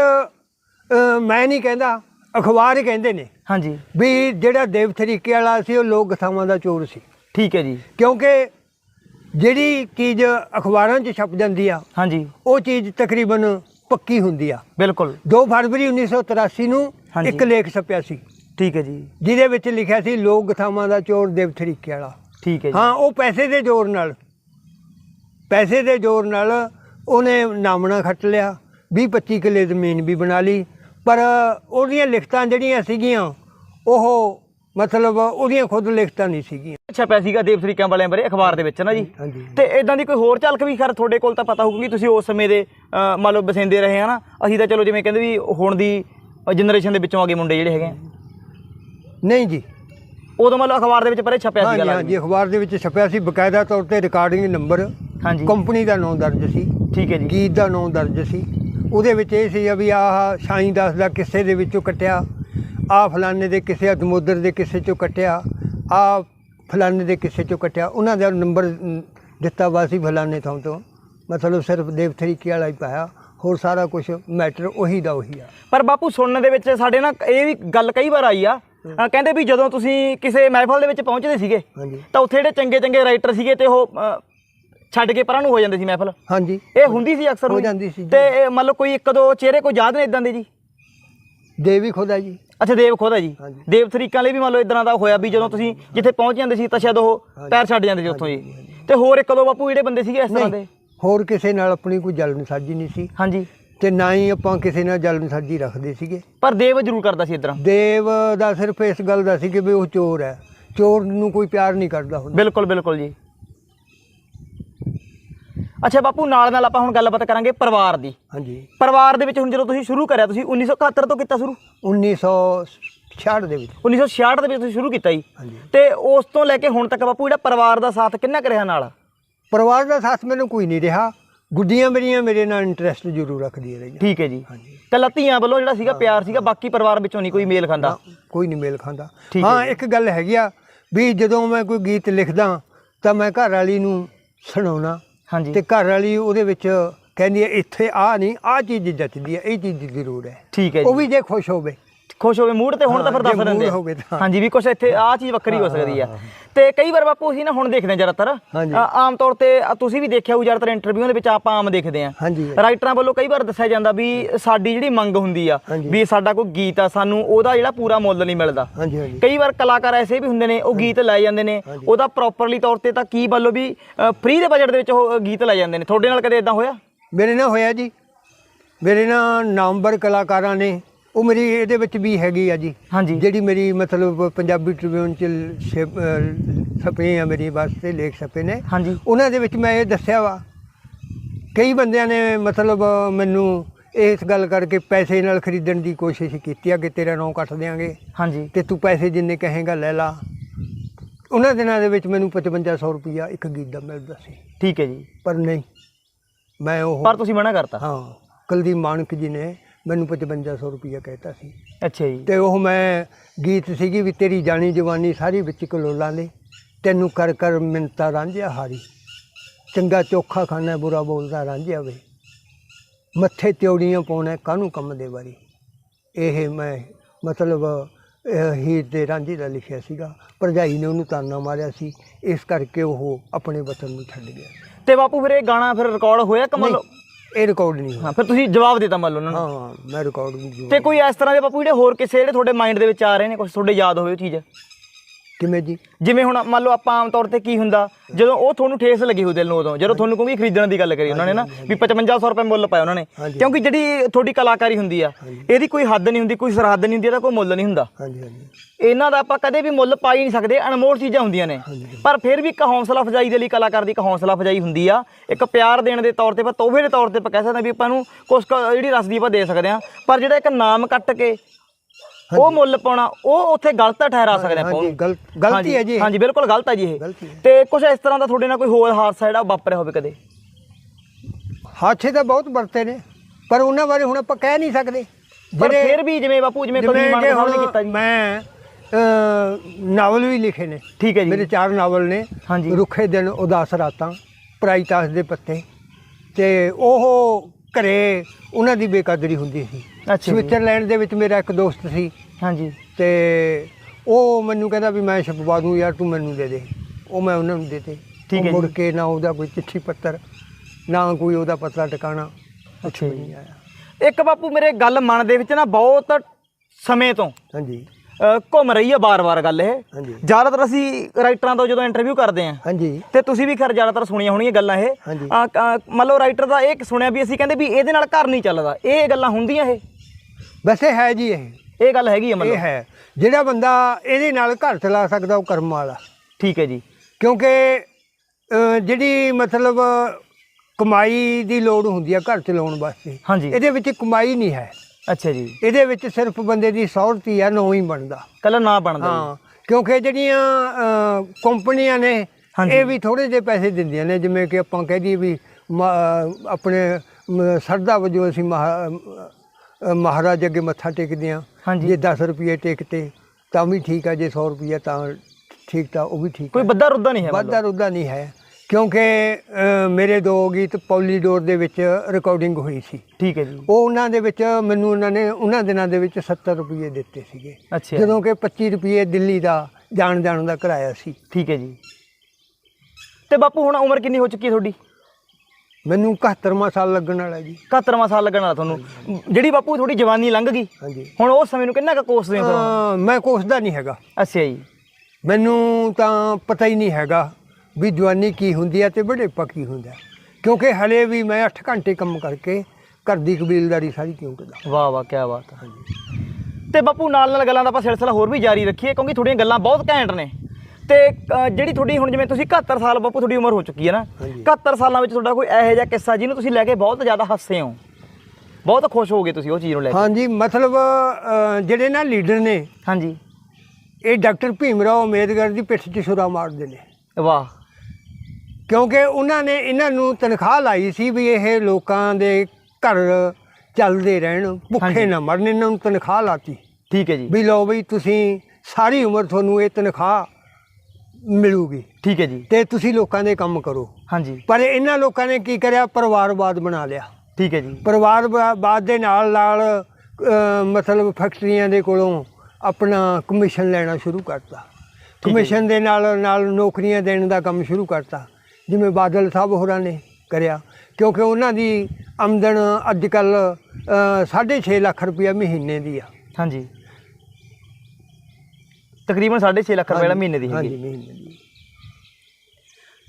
ਮੈਂ ਨਹੀਂ ਕਹਿੰਦਾ ਅਖਬਾਰ ਹੀ ਕਹਿੰਦੇ ਨੇ ਹਾਂਜੀ। ਵੀ ਜਿਹੜਾ ਦੇਵ ਤਰੀਕੇ ਵਾਲਾ ਸੀ ਉਹ ਲੋਕ ਕਥਾਵਾਂ ਦਾ ਚੋਰ ਸੀ। ਠੀਕ ਹੈ ਜੀ। ਕਿਉਂਕਿ ਜਿਹੜੀ ਚੀਜ਼ ਅਖਬਾਰਾਂ 'ਚ ਛਪ ਜਾਂਦੀ ਆ ਹਾਂਜੀ। ਉਹ ਚੀਜ਼ ਤਕਰੀਬਨ ਪੱਕੀ ਹੁੰਦੀ ਆ। ਬਿਲਕੁਲ। 2 ਫਰਵਰੀ 1983 ਨੂੰ ਹਾਂਜੀ। ਇੱਕ ਲੇਖ ਛਪਿਆ ਸੀ। ਠੀਕ ਹੈ ਜੀ। ਜਿਹਦੇ ਵਿੱਚ ਲਿਖਿਆ ਸੀ ਲੋਕ ਕਥਾਵਾਂ ਦਾ ਚੋਰ ਦੇਵ ਤਰੀਕੇ ਵਾਲਾ। ਠੀਕ ਹੈ ਜੀ। ਹਾਂ ਉਹ ਪੈਸੇ ਦੇ ਜ਼ੋਰ ਨਾਲ ਪੈਸੇ ਦੇ ਜ਼ੋਰ ਨਾਲ ਉਹਨੇ ਨਾਮਣਾ ਖੱਟ ਲਿਆ 20 25 ਕਿੱਲੇ ਜ਼ਮੀਨ ਵੀ ਬਣਾ ਲਈ। ਪਰ ਉਹਦੀਆਂ ਲਿਖਤਾਂ ਜਿਹੜੀਆਂ ਸੀਗੀਆਂ ਉਹ ਮਤਲਬ ਉਹਦੀਆਂ ਖੁਦ ਲਿਖਤਾਂ ਨਹੀਂ ਸੀਗੀਆਂ। ਛਪਿਆ ਸੀਗਾ ਦੇਵ ਤਰੀਕਾਂ ਵਾਲਿਆਂ ਬਾਰੇ ਅਖਬਾਰ ਦੇ ਵਿੱਚ ਨਾ ਜੀ? ਹਾਂਜੀ ਤੇ ਇਦਾਂ ਦੀ ਕੋਈ ਹੋਰ ਝਲਕ ਵੀ ਖਰ ਤੁਹਾਡੇ ਕੋਲ ਤਾਂ ਪਤਾ ਹੋਊਗੀ ਤੁਸੀਂ ਉਸ ਸਮੇਂ ਦੇ ਮੰਨ ਲਓ ਬਸਿੰਦੇ ਰਹੇ ਆ ਨਾ ਅਸੀਂ ਤਾਂ ਚਲੋ ਜਿਵੇਂ ਕਹਿੰਦੇ ਵੀ ਹੁਣ ਦੀ ਜਨਰੇਸ਼ਨ ਦੇ ਵਿੱਚੋਂ ਆ ਗਏ ਮੁੰਡੇ ਜਿਹੜੇ ਹੈਗੇ ਆ। ਨਹੀਂ ਜੀ। ਉਦੋਂ ਮੰਨ ਲਓ ਅਖਬਾਰ ਦੇ ਵਿੱਚ ਪਰੇ ਛਪਿਆ ਸੀਗਾ ਹਾਂਜੀ ਹਾਂਜੀ ਅਖਬਾਰ ਦੇ ਵਿੱਚ ਛਪਿਆ ਸੀ। ਬਕਾਇਦਾ ਤੌਰ ਤੇ ਰਿਕਾਰਡਿੰਗ ਨੰਬਰ ਹਾਂਜੀ। ਕੰਪਨੀ ਦਾ ਨਾਮ ਦਰਜ ਸੀ। ਠੀਕ ਹੈ ਜੀ। ਗੀਤ ਦਾ ਨਾਮ ਦਰਜ ਸੀ। ਉਹਦੇ ਵਿੱਚ ਇਹ ਸੀ ਵੀ ਆਹ ਸਾਈਂ ਦਾਸ ਦਾ ਕਿਸੇ ਦੇ ਵਿੱਚੋਂ ਕੱਟਿਆ। ਆ ਫਲਾਣੇ ਦੇ ਕਿਸੇ ਦਮੋਦਰ ਦੇ ਕਿਸੇ ਚੋਂ ਕੱਟਿਆ ਆ ਫਲਾਣੇ ਦੇ ਕਿਸੇ ਚੋਂ ਕੱਟਿਆ ਉਹਨਾਂ ਦਾ ਨੰਬਰ ਦਿੱਤਾ ਵਾ ਸੀ ਫਲਾਣੇ ਥਾਂ ਤੋਂ। ਮਤਲਬ ਸਿਰਫ ਦੇਵ ਤਰੀਕੇ ਵਾਲਾ ਹੀ ਪਾਇਆ ਹੋਰ ਸਾਰਾ ਕੁਝ ਮੈਟਰ ਉਹੀ ਦਾ ਉਹੀ ਆ। ਪਰ ਬਾਪੂ ਸੁਣਨ ਦੇ ਵਿੱਚ ਸਾਡੇ ਨਾ ਇਹ ਵੀ ਗੱਲ ਕਈ ਵਾਰ ਆਈ ਆ। ਕਹਿੰਦੇ ਵੀ ਜਦੋਂ ਤੁਸੀਂ ਕਿਸੇ ਮਹਿਫਲ ਦੇ ਵਿੱਚ ਪਹੁੰਚਦੇ ਸੀਗੇ ਤਾਂ ਉੱਥੇ ਜਿਹੜੇ ਚੰਗੇ ਚੰਗੇ ਰਾਈਟਰ ਸੀਗੇ ਤੇ ਉਹ ਛੱਡ ਕੇ ਪਰਾਂ ਨੂੰ ਹੋ ਜਾਂਦੇ ਸੀ ਮਹਿਫਲ। ਹਾਂਜੀ। ਇਹ ਹੁੰਦੀ ਸੀ ਅਕਸਰ ਹੋ? ਜਾਂਦੀ ਸੀ। ਤੇ ਲਓ ਕੋਈ ਇੱਕ ਦੋ ਚਿਹਰੇ ਕੋਈ ਯਾਦ ਨੇ ਇਦਾਂ ਦੇ ਜੀ? ਦੇਵੀ ਖੁਦਾ ਜੀ। ਅੱਛਾ ਦੇਵ ਖੁਦ ਹੈ ਜੀ। ਹਾਂਜੀ। ਦੇਵ ਤਰੀਕਾਂ ਲਈ ਵੀ ਮੰਨ ਲਓ ਇਦਾਂ ਦਾ ਹੋਇਆ ਵੀ ਜਦੋਂ ਤੁਸੀਂ ਜਿੱਥੇ ਪਹੁੰਚ ਜਾਂਦੇ ਸੀ ਤਾਂ ਸ਼ਾਇਦ ਉਹ ਪੈਰ ਛੱਡ ਜਾਂਦੇ ਸੀ ਉੱਥੋਂ ਜੀ। ਤੇ ਹੋਰ ਇੱਕ ਦੋ ਬਾਪੂ ਜਿਹੜੇ ਬੰਦੇ ਸੀਗੇ ਇਸ ਤਰ੍ਹਾਂ ਦੇ? ਹੋਰ ਕਿਸੇ ਨਾਲ ਆਪਣੀ ਕੋਈ ਜਲਨ ਸਾਜੀ ਨਹੀਂ ਸੀ। ਹਾਂਜੀ। ਤੇ ਨਾ ਹੀ ਆਪਾਂ ਕਿਸੇ ਨਾਲ ਜਲਨ ਸਾਜੀ ਰੱਖਦੇ ਸੀਗੇ। ਪਰ ਦੇਵ ਜ਼ਰੂਰ ਕਰਦਾ ਸੀ ਇਦਾਂ ਦੇਵ ਦਾ ਸਿਰਫ ਇਸ ਗੱਲ ਦਾ ਸੀ ਕਿ ਵੀ ਉਹ ਚੋਰ ਹੈ। ਚੋਰ ਨੂੰ ਕੋਈ ਪਿਆਰ ਨਹੀਂ ਕਰਦਾ ਹੁੰਦਾ। ਬਿਲਕੁਲ ਬਿਲਕੁਲ ਜੀ। ਅੱਛਾ ਬਾਪੂ ਨਾਲ ਨਾਲ ਆਪਾਂ ਹੁਣ ਗੱਲਬਾਤ ਕਰਾਂਗੇ ਪਰਿਵਾਰ ਦੀ। ਹਾਂਜੀ। ਪਰਿਵਾਰ ਦੇ ਵਿੱਚ ਹੁਣ ਜਦੋਂ ਤੁਸੀਂ ਸ਼ੁਰੂ ਕਰਿਆ ਤੁਸੀਂ 1971 ਤੋਂ ਕੀਤਾ ਸ਼ੁਰੂ? 1966 ਦੇ ਵਿੱਚ। 1966 ਦੇ ਵਿੱਚ ਤੁਸੀਂ ਸ਼ੁਰੂ ਕੀਤਾ ਜੀ। ਹਾਂਜੀ। ਤੇ ਉਸ ਤੋਂ ਲੈ ਕੇ ਹੁਣ ਤੱਕ ਬਾਪੂ ਜਿਹੜਾ ਪਰਿਵਾਰ ਦਾ ਸਾਥ ਕਿੰਨਾ ਕੁ ਰਿਹਾ ਨਾਲ? ਪਰਿਵਾਰ ਦਾ ਸਾਥ ਮੈਨੂੰ ਕੋਈ ਨਹੀਂ ਰਿਹਾ। ਗੁੱਡੀਆਂ ਮੇਰੀਆਂ ਮੇਰੇ ਨਾਲ ਇੰਟਰਸਟ ਜ਼ਰੂਰ ਰੱਖਦੀਆਂ ਰਹੀਆਂ। ਠੀਕ ਹੈ ਜੀ। ਹਾਂਜੀ। ਕੱਲਾ ਧੀਆਂ ਵੱਲੋਂ ਜਿਹੜਾ ਸੀਗਾ ਪਿਆਰ ਸੀਗਾ ਬਾਕੀ ਪਰਿਵਾਰ ਵਿੱਚੋਂ ਨਹੀਂ ਕੋਈ ਮੇਲ ਖਾਂਦਾ? ਕੋਈ ਨਹੀਂ ਮੇਲ ਖਾਂਦਾ। ਹਾਂ ਇੱਕ ਗੱਲ ਹੈਗੀ ਆ ਵੀ ਜਦੋਂ ਮੈਂ ਕੋਈ ਗੀਤ ਲਿਖਦਾ ਤਾਂ ਮੈਂ ਘਰ ਵਾਲੀ ਨੂੰ ਸੁਣਾਉਣਾ। ਹਾਂਜੀ। ਤੇ ਘਰ ਵਾਲੀ ਉਹਦੇ ਵਿੱਚ ਕਹਿੰਦੀ ਹੈ ਇੱਥੇ ਆ ਨਹੀਂ ਆ ਚੀਜ਼ ਜੱਚਦੀ ਹੈ ਇਹ ਚੀਜ਼ ਜ਼ਰੂਰ ਹੈ। ਠੀਕ ਹੈ ਉਹ ਜੀ। ਵੀ ਜੇ ਖੁਸ਼ ਹੋਵੇ। ਖੁਸ਼ ਹੋਵੇ ਮੂਡ ਤੇ ਹੁਣ ਤਾਂ ਫਿਰ ਦੱਸ ਦਿੰਦੇ ਆ। ਹਾਂਜੀ ਵੀ ਕੁਛ ਇੱਥੇ ਆਹ ਚੀਜ਼ ਵੱਖਰੀ ਹੋ ਸਕਦੀ ਆ। ਤੇ ਕਈ ਵਾਰ ਬਾਪੂ ਅਸੀਂ ਨਾ ਹੁਣ ਦੇਖਦੇ ਹਾਂ ਜ਼ਿਆਦਾਤਰ। ਆ- ਆਮ ਤੌਰ ਤੇ ਆ ਤੁਸੀਂ ਵੀ ਦੇਖਿਆ ਹੋਊ ਜ਼ਿਆਦਾਤਰ ਇੰਟਰਵਿਊਆਂ ਦੇ ਵਿੱਚ ਆਪਾਂ ਆਮ ਦੇਖਦੇ ਹਾਂਜੀ। ਰਾਈਟਰਾਂ ਵੱਲੋਂ ਕਈ ਵਾਰ ਦੱਸਿਆ ਜਾਂਦਾ ਵੀ ਸਾਡੀ ਜਿਹੜੀ ਮੰਗ ਹੁੰਦੀ ਆ। ਵੀ ਸਾਡਾ ਕੋਈ ਗੀਤ ਆ ਸਾਨੂੰ ਉਹਦਾ ਜਿਹੜਾ ਪੂਰਾ ਮੁੱਲ ਨਹੀਂ ਮਿਲਦਾ। ਕਈ ਵਾਰ ਕਲਾਕਾਰ ਐਸੇ ਵੀ ਹੁੰਦੇ ਨੇ ਉਹ ਗੀਤ ਲੈ ਜਾਂਦੇ ਨੇ। ਉਹਦਾ ਪ੍ਰੋਪਰਲੀ ਤੌਰ ਤੇ ਤਾਂ ਕੀ ਵੱਲੋਂ ਵੀ ਫ੍ਰੀ ਦੇ ਬਜਟ ਦੇ ਵਿੱਚ ਉਹ ਗੀਤ ਲੈ ਜਾਂਦੇ ਨੇ। ਤੁਹਾਡੇ ਨਾਲ ਕਦੇ ਇਦਾਂ ਹੋਇਆ? ਮੇਰੇ ਨਾਲ ਹੋਇਆ ਜੀ। ਮੇਰੇ ਨਾਲ ਨਾਮਵਰ ਕਲਾਕਾਰਾਂ ਨੇ ਉਹ ਮੇਰੀ ਇਹਦੇ ਵਿੱਚ ਵੀ ਹੈਗੀ ਆ ਜੀ। ਹਾਂਜੀ। ਜਿਹੜੀ ਮੇਰੀ ਮਤਲਬ ਪੰਜਾਬੀ ਟ੍ਰਿਬਿਊਨ ਚ ਛਪ- ਅਹ ਛਪੇ ਆ ਮੇਰੀ ਵਾਸਤੇ ਲੇਖ ਛਪੇ ਨੇ। ਹਾਂਜੀ। ਉਹਨਾਂ ਦੇ ਵਿੱਚ ਮੈਂ ਇਹ ਦੱਸਿਆ ਵਾ ਕਈ ਬੰਦਿਆਂ ਨੇ ਮਤਲਬ ਮੈਨੂੰ ਇਸ ਗੱਲ ਕਰਕੇ ਪੈਸੇ ਨਾਲ ਖਰੀਦਣ ਦੀ ਕੋਸ਼ਿਸ਼ ਕੀਤੀ ਆ ਕਿ ਤੇਰਾ ਨਾਂ ਕੱਟ ਦਿਆਂਗੇ ਹਾਂਜੀ। ਤੇ ਤੂੰ ਪੈਸੇ ਜਿੰਨੇ ਕਹੇਗਾ ਲੈ ਲਾ। ਉਹਨਾਂ ਦਿਨਾਂ ਦੇ ਵਿੱਚ ਮੈਨੂੰ 5500 ਰੁਪਇਆ ਇੱਕ ਗੀਤ ਦਾ ਮਿਲਦਾ ਸੀ। ਠੀਕ ਹੈ ਜੀ। ਪਰ ਨਹੀਂ ਮੈਂ ਉਹ ਪਰ ਤੁਸੀਂ ਮਨਾ ਕਰਤਾ। ਹਾਂ ਕੁਲਦੀਪ ਮਾਨਕ ਜੀ ਨੇ ਮੈਨੂੰ 5500 ਰੁਪਇਆ ਕਹਿਤਾ ਸੀ। ਅੱਛਾ ਜੀ। ਤੇ ਉਹ ਮੈਂ ਗੀਤ ਸੀਗੀ ਵੀ ਤੇਰੀ ਜਾਣੀ ਜਵਾਨੀ ਸਾਰੀ ਵਿੱਚ ਕਲੋਲਾਂ ਦੇ ਤੈਨੂੰ ਕਰ ਕਰ ਮਿੰਤਾ ਰਾਂਝਿਆ ਹਾਰੀ। ਚੰਗਾ ਚੋਖਾ ਖਾਣਾ ਬੁਰਾ ਬੋਲਦਾ ਰਾਂਝਿਆ ਵੇ। ਮੱਥੇ ਤਿਉੜੀਆਂ ਪਾਉਣਾ ਕਾਹਨੂੰ ਕੰਮ ਦੇ ਵਾਰੀ ਇਹ ਮੈਂ ਮਤਲਬ ਹੀਰ ਦੇ ਰਾਂਝੇ ਦਾ ਲਿਖਿਆ ਸੀਗਾ। ਭਰਜਾਈ ਨੇ ਉਹਨੂੰ ਤਾਨਾ ਮਾਰਿਆ ਸੀ। ਇਸ ਕਰਕੇ ਉਹ ਆਪਣੇ ਵਤਨ ਨੂੰ ਛੱਡ ਗਿਆ। ਤੇ ਬਾਪੂ ਫਿਰ ਇਹ ਗਾਣਾ ਫਿਰ ਰਿਕਾਰਡ ਹੋਇਆ ਕਮਲ? ਇਹ ਰਿਕਾਰਡ ਨਹੀਂ ਹਾਂ ਫਿਰ ਤੁਸੀਂ ਜਵਾਬ ਦਿੱਤਾ ਮੰਨ ਲਓ ਉਹਨਾਂ ਨੂੰ। ਹਾਂ ਮੈਂ ਰਿਕਾਰਡ ਨਹੀਂ ਤੇ ਕੋਈ ਇਸ ਤਰ੍ਹਾਂ ਦੇ ਬਾਪੂ ਜਿਹੜੇ ਹੋਰ ਕਿਸੇ ਜਿਹੜੇ ਤੁਹਾਡੇ ਮਾਈਂਡ ਦੇ ਵਿੱਚ ਆ ਰਹੇ ਨੇ ਕੁਝ ਤੁਹਾਡੇ ਯਾਦ ਹੋਵੇ ਉਹ ਚੀਜ਼? ਕਿਵੇਂ ਜੀ? ਜਿਵੇਂ ਹੁਣ ਮੰਨ ਲਓ ਆਪਾਂ ਆਮ ਤੌਰ ਤੇ ਕੀ ਹੁੰਦਾ ਜਦੋਂ ਉਹ ਤੁਹਾਨੂੰ ਠੇਸ ਲੱਗੀ ਹੋਈ ਦਿਲ ਨੂੰ ਉਦੋਂ ਜਦੋਂ ਤੁਹਾਨੂੰ ਕੋਈ ਖਰੀਦਣ ਦੀ ਗੱਲ ਕਰੀ ਉਹਨਾਂ ਨੇ ਨਾ ਵੀ 5500 ਰੁਪਏ ਮੁੱਲ ਪਾਇਆ ਉਹਨਾਂ ਨੇ। ਕਿਉਂਕਿ ਜਿਹੜੀ ਤੁਹਾਡੀ ਕਲਾਕਾਰੀ ਹੁੰਦੀ ਆ ਇਹਦੀ ਕੋਈ ਹੱਦ ਨਹੀਂ ਹੁੰਦੀ ਕੋਈ ਸਰਹੱਦ ਨਹੀਂ ਹੁੰਦੀ ਇਹਦਾ ਕੋਈ ਮੁੱਲ ਨਹੀਂ ਹੁੰਦਾ। ਹਾਂਜੀ ਹਾਂਜੀ। ਇਹਨਾਂ ਦਾ ਆਪਾਂ ਕਦੇ ਵੀ ਮੁੱਲ ਪਾ ਹੀ ਨਹੀਂ ਸਕਦੇ ਅਨਮੋਲ ਚੀਜ਼ਾਂ ਹੁੰਦੀਆਂ ਨੇ। ਪਰ ਫਿਰ ਵੀ ਇੱਕ ਹੌਸਲਾ ਅਫਜ਼ਾਈ ਦੇ ਲਈ ਕਲਾਕਾਰ ਦੀ ਇੱਕ ਹੌਸਲਾ ਅਫਜ਼ਾਈ ਹੁੰਦੀ ਆ ਇੱਕ ਪਿਆਰ ਦੇਣ ਦੇ ਤੌਰ ਤੇ ਪਰ ਤੋਹਫੇ ਦੇ ਤੌਰ ਤੇ ਆਪਾਂ ਕਹਿ ਸਕਦੇ ਹਾਂ ਵੀ ਆਪਾਂ ਨੂੰ ਕੁਛ ਕੁ ਜਿਹੜੀ ਰਸ ਦੀ ਆਪਾਂ ਦੇ ਸਕਦੇ ਹਾਂ ਪਰ ਜਿਹੜਾ ਇੱਕ ਨਾਮ ਕੱਟ ਕੇ ਉਹ ਮੁੱਲ ਪਾਉਣਾ ਉਹ ਉੱਥੇ ਗਲਤ ਠਹਿਰਾ ਸਕਦੇ ਆਪਾਂ ਹਾਂਜੀ ਉਹਨੂੰ। ਗਲਤ ਗਲਤੀ ਹੈ ਜੀ। ਹਾਂਜੀ ਬਿਲਕੁਲ ਗਲਤ ਹੈ ਜੀ ਇਹ। ਤੇ ਕੁਝ ਇਸ ਤਰ੍ਹਾਂ ਦਾ ਤੁਹਾਡੇ ਨਾਲ ਕੋਈ ਹੋਰ ਹਾਦਸਾ ਜਿਹੜਾ ਵਾਪਰਿਆ ਹੋਵੇ ਕਦੇ? ਹਾਦਸੇ ਤਾਂ ਬਹੁਤ ਵਰਤੇ ਨੇ ਪਰ ਉਹਨਾਂ ਬਾਰੇ ਹੁਣ ਆਪਾਂ ਕਹਿ ਨਹੀਂ ਸਕਦੇ। ਪਰ ਫਿਰ ਵੀ ਜਿਵੇਂ ਬਾਪੂ ਜਿਵੇਂ ਜਿਵੇਂ ਕੁਲਦੀਪ ਕਿ ਮਾਨਕ ਸਾਹਿਬ ਨੇ ਕੀਤਾ ਜੀ। ਮੈਂ ਨਾਵਲ ਵੀ ਲਿਖੇ ਨੇ। ਠੀਕ ਹੈ ਜੀ। ਮੇਰੇ ਚਾਰ ਨਾਵਲ ਨੇ। ਹਾਂਜੀ। ਰੁੱਖੇ ਦਿਨ ਉਦਾਸ ਰਾਤਾਂ ਪ੍ਰਾਈਤਾਸ ਦੇ ਪੱਤੇ। ਤੇ ਉਹ ਘਰੇ ਉਹਨਾਂ ਦੀ ਬੇਕਦਰੀ ਹੁੰਦੀ ਸੀ। ਅੱਛਾ ਜੀ। ਸਵਿਟਜ਼ਰਲੈਂਡ ਦੇ ਵਿੱਚ ਮੇਰਾ ਇੱਕ ਦੋਸਤ ਸੀ। ਹਾਂਜੀ। ਤੇ ਉਹ ਮੈਨੂੰ ਕਹਿੰਦਾ ਵੀ ਮੈਂ ਛਪਵਾ ਦੂੰ ਯਾਰ ਤੂੰ ਮੈਨੂੰ ਦੇ ਦੇ। ਉਹ ਮੈਂ ਉਹਨਾਂ ਨੂੰ ਦੇ ਦੇ ਠੀਕ ਹੈ ਮੁੜ ਜੀ। ਕੇ ਨਾ ਉਹਦਾ ਕੋਈ ਚਿੱਠੀ ਪੱਤਰ ਨਾ ਕੋਈ ਉਹਦਾ ਪਤਲਾ ਟਿਕਾਣਾ ਅੱਛਾ ਨਹੀਂ ਜੀ। ਆਇਆ। ਇੱਕ ਬਾਪੂ ਮੇਰੇ ਗੱਲ ਮਨ ਦੇ ਵਿੱਚ ਨਾ ਬਹੁਤ ਸਮੇਂ ਤੋਂ ਹਾਂਜੀ। ਘੁੰਮ ਰਹੀ ਹੈ ਬਾਰ-ਬਾਰ ਗੱਲ ਇਹ। ਜ਼ਿਆਦਾਤਰ ਅਸੀਂ ਰਾਈਟਰਾਂ ਤੋਂ ਜਦੋਂ ਇੰਟਰਵਿਊ ਕਰਦੇ ਆਂ ਹਾਂਜੀ। ਤੇ ਤੁਸੀਂ ਵੀ ਖੈਰ ਜ਼ਿਆਦਾਤਰ ਸੁਣੀਆਂ ਹੋਣੀਆਂ ਗੱਲਾਂ ਇਹ। ਆ, ਆ, ਮੰਨ ਲਓ ਰਾਈਟਰ ਦਾ ਇਹ ਸੁਣਿਆ ਵੀ ਅਸੀਂ ਕਹਿੰਦੇ ਵੀ ਇਹਦੇ ਨਾਲ ਘਰ ਨਹੀਂ ਚੱਲਦਾ ਇਹ ਗੱਲਾਂ ਹੁੰਦੀਆਂ ਇਹ? ਵੈਸੇ ਹੈ ਜੀ ਇਹ। ਇਹ ਗੱਲ ਹੈਗੀ ਹੈ ਇਹ ਮਤਲਬ ਹੈ। ਜਿਹੜਾ ਬੰਦਾ ਇਹਦੇ ਨਾਲ ਘਰ ਚਲਾ ਸਕਦਾ ਉਹ ਕਰਮ ਵਾਲਾ। ਠੀਕ ਹੈ ਜੀ। ਕਿਉਂਕਿ ਜਿਹੜੀ ਮਤਲਬ ਕਮਾਈ ਦੀ ਲੋੜ ਹੁੰਦੀ ਹੈ ਘਰ ਚਲਾਉਣ ਵਾਸਤੇ ਹਾਂਜੀ। ਇਹਦੇ ਵਿੱਚ ਕਮਾਈ ਨਹੀਂ ਹੈ। ਅੱਛਾ ਜੀ। ਇਹਦੇ ਵਿੱਚ ਸਿਰਫ ਬੰਦੇ ਦੀ ਸੌਰਤੀ ਹੈ ਨੋ ਹੀ ਬਣਦਾ। ਕੱਲਾ ਨਾ ਬਣਦਾ ਹਾਂ ਕਿਉਂਕਿ ਜਿਹੜੀਆਂ ਕੰਪਨੀਆਂ ਨੇ। ਇਹ ਵੀ ਥੋੜੇ ਜਿਹੇ ਪੈਸੇ ਦਿੰਦੀਆਂ ਨੇ ਜਿਵੇਂ ਕਿ ਆਪਾਂ ਕਹਿ ਦਈਏ ਵੀ ਆਪਣੇ ਸਰਦਾ ਵਜੋਂ ਅਸੀਂ ਮਹਾਰਾਜ ਅੱਗੇ ਮੱਥਾ ਟੇਕਦੇ ਹਾਂਜੀ। ਜੇ 10 ਰੁਪਏ ਟੇਕਤੇ ਤਾਂ ਵੀ ਠੀਕ ਹੈ ਜੇ 100 ਰੁਪਏ ਤਾਂ ਠੀਕ ਤਾਂ ਉਹ ਵੀ ਠੀਕ ਕੋਈ ਬੱਦਾ ਰੁੱਦਾ ਨਹੀਂ ਹੈ ਮਤਲਬ। ਰੁੱਦਾ ਨਹੀਂ ਹੈ। ਕਿਉਂਕਿ ਅ, ਮੇਰੇ ਦੋ ਗੀਤ ਪੌਲੀਡੋਰ ਦੇ ਵਿੱਚ ਰਿਕਾਰਡਿੰਗ ਹੋਈ ਸੀ। ਠੀਕ ਹੈ ਜੀ। ਉਹ ਉਹਨਾਂ ਦੇ ਵਿੱਚ ਮੈਨੂੰ ਉਹਨਾਂ ਨੇ ਉਹਨਾਂ ਦਿਨਾਂ ਦੇ ਵਿੱਚ 70 ਰੁਪਏ ਦਿੱਤੇ ਸੀਗੇ। ਅੱਛਾ। ਜਦੋਂ ਕਿ 25 ਰੁਪਏ ਦਿੱਲੀ ਦਾ ਜਾਣ ਜਾਣ ਦਾ ਕਿਰਾਇਆ ਸੀ। ਠੀਕ ਹੈ ਜੀ। ਤੇ ਬਾਪੂ ਹੁਣ ਉਮਰ ਕਿੰਨੀ ਹੋ ਚੁੱਕੀ ਹੈ ਤੁਹਾਡੀ? ਮੈਨੂੰ 71ਵਾਂ ਸਾਲ ਲੱਗਣ ਵਾਲਾ ਜੀ। 71ਵਾਂ ਸਾਲ ਲੱਗਣ ਵਾਲਾ ਤੁਹਾਨੂੰ। ਜਿਹੜੀ ਬਾਪੂ ਤੁਹਾਡੀ ਜਵਾਨੀ ਲੰਘ ਗਈ ਹਾਂਜੀ। ਹੁਣ ਉਸ ਸਮੇਂ ਨੂੰ ਕਿੰਨਾ ਕੁ ਕੋਸਦੇ ਹੋ? ਫਿਰ? ਅਹ ਮੈਂ ਕੋਸਦਾ ਨਹੀਂ ਹੈਗਾ। ਅੱਛਾ ਜੀ। ਮੈਨੂੰ ਤਾਂ ਪਤਾ ਹੀ ਨਹੀਂ ਹੈਗਾ ਵੀ ਜਵਾਨੀ ਕੀ ਹੁੰਦੀ ਹੈ ਤੇ ਬੁਢੇਪਾ ਕੀ ਹੁੰਦਾ ਹੈ। ਕਿਉਂਕਿ ਹਲੇ ਵੀ ਮੈਂ 8 ਘੰਟੇ ਕੰਮ ਕਰਕੇ ਘਰ ਦੀ ਕਬੀਲਦਾਰੀ ਸਾਰੀ ਕਿਉਂ ਕਰਦਾ? ਵਾਹ ਵਾਹ ਕੀ ਬਾਤ ਹੈ। ਤੇ ਬਾਪੂ ਨਾਲ ਨਾਲ ਗੱਲਾਂ ਦਾ ਆਪਾਂ ਸਿਲਸਿਲਾ ਹੋਰ ਵੀ ਜਾਰੀ ਰੱਖੀਏ ਕਿਉਂਕਿ ਤੁਹਾਡੀਆਂ ਗੱਲਾਂ ਬਹੁਤ ਘੈਂਟ ਨੇ। ਤੇ ਅ, ਜਿਹੜੀ ਤੁਹਾਡੀ ਹੁਣ ਜਿਵੇਂ ਤੁਸੀਂ 71 ਸਾਲ ਬਾਪੂ ਤੁਹਾਡੀ ਉਮਰ ਹੋ ਚੁੱਕੀ ਹੈ ਨਾ। ਹਾਂਜੀ। 71 ਸਾਲਾਂ ਵਿੱਚ ਤੁਹਾਡਾ ਕੋਈ ਇਹੋ ਜਿਹਾ ਕਿੱਸਾ ਜਿਹਨੂੰ ਤੁਸੀਂ ਲੈ ਕੇ ਬਹੁਤ ਜ਼ਿਆਦਾ ਹੱਸੇ ਹੋ। ਬਹੁਤ ਖੁਸ਼ ਹੋਗੇ ਤੁਸੀਂ ਉਹ ਚੀਜ਼ ਨੂੰ ਲੈ ਕੇ। ਹਾਂਜੀ ਮਤਲਬ ਜਿਹੜੇ ਨਾ ਲੀਡਰ ਨੇ ਹਾਂਜੀ। ਇਹ ਡਾਕਟਰ ਭੀਮ ਰਾਓ ਅੰਬੇਦਕਰ ਦੀ ਪਿੱਠ 'ਚ ਛੁਰਾ ਮਾਰਦੇ ਨੇ। ਵਾਹ। ਕਿਉਂਕਿ ਉਹਨਾਂ ਨੇ ਇਹਨਾਂ ਨੂੰ ਤਨਖਾਹ ਲਾਈ ਸੀ ਵੀ ਇਹ ਲੋਕਾਂ ਦੇ ਘਰ ਚੱਲਦੇ ਰਹਿਣ। ਭੁੱਖੇ ਨਾ ਮਰਨ ਇਹਨਾਂ ਨੂੰ ਤਨਖਾਹ ਲਾਤੀ। ਠੀਕ ਹੈ ਜੀ। ਵੀ ਲਓ ਬਈ ਤੁਸੀਂ ਸਾਰੀ ਉਮਰ ਤੁਹਾਨੂੰ ਇਹ ਤਨਖਾਹ ਮਿਲੂਗੀ। ਠੀਕ ਹੈ ਜੀ। ਤੇ ਤੁਸੀਂ ਲੋਕਾਂ ਦੇ ਕੰਮ ਕਰੋ। ਹਾਂਜੀ। ਪਰ ਇਹਨਾਂ ਲੋਕਾਂ ਨੇ ਕੀ ਕਰਿਆ? ਪਰਿਵਾਰਵਾਦ ਬਣਾ ਲਿਆ। ਠੀਕ ਹੈ ਜੀ। ਪਰਿਵਾਰਵਾਦ ਦੇ ਨਾਲ ਨਾਲ ਮਤਲਬ ਫੈਕਟਰੀਆਂ ਦੇ ਕੋਲੋਂ ਆਪਣਾ ਕਮਿਸ਼ਨ ਲੈਣਾ ਸ਼ੁਰੂ ਕਰਤਾ। ਕਮਿਸ਼ਨ ਦੇ ਨਾਲ ਨਾਲ ਨੌਕਰੀਆਂ ਦੇਣ ਦਾ ਕੰਮ ਸ਼ੁਰੂ ਕਰਤਾ। ਜਿਵੇਂ ਬਾਦਲ ਸਾਹਿਬ ਹੋਰਾਂ ਨੇ ਕਰਿਆ ਕਿਉਂਕਿ ਉਹਨਾਂ ਦੀ ਆਮਦਨ ਅੱਜ ਕੱਲ 6.5 ਲੱਖ ਰੁਪਇਆ ਮਹੀਨੇ ਦੀ ਆ। ਹਾਂਜੀ। ਤਕਰੀਬਨ 6.5 ਲੱਖ ਰੁਪਏ ਮਹੀਨੇ ਦੀ ਹਾਂਜੀ ਮਹੀਨੇ ਦੀ।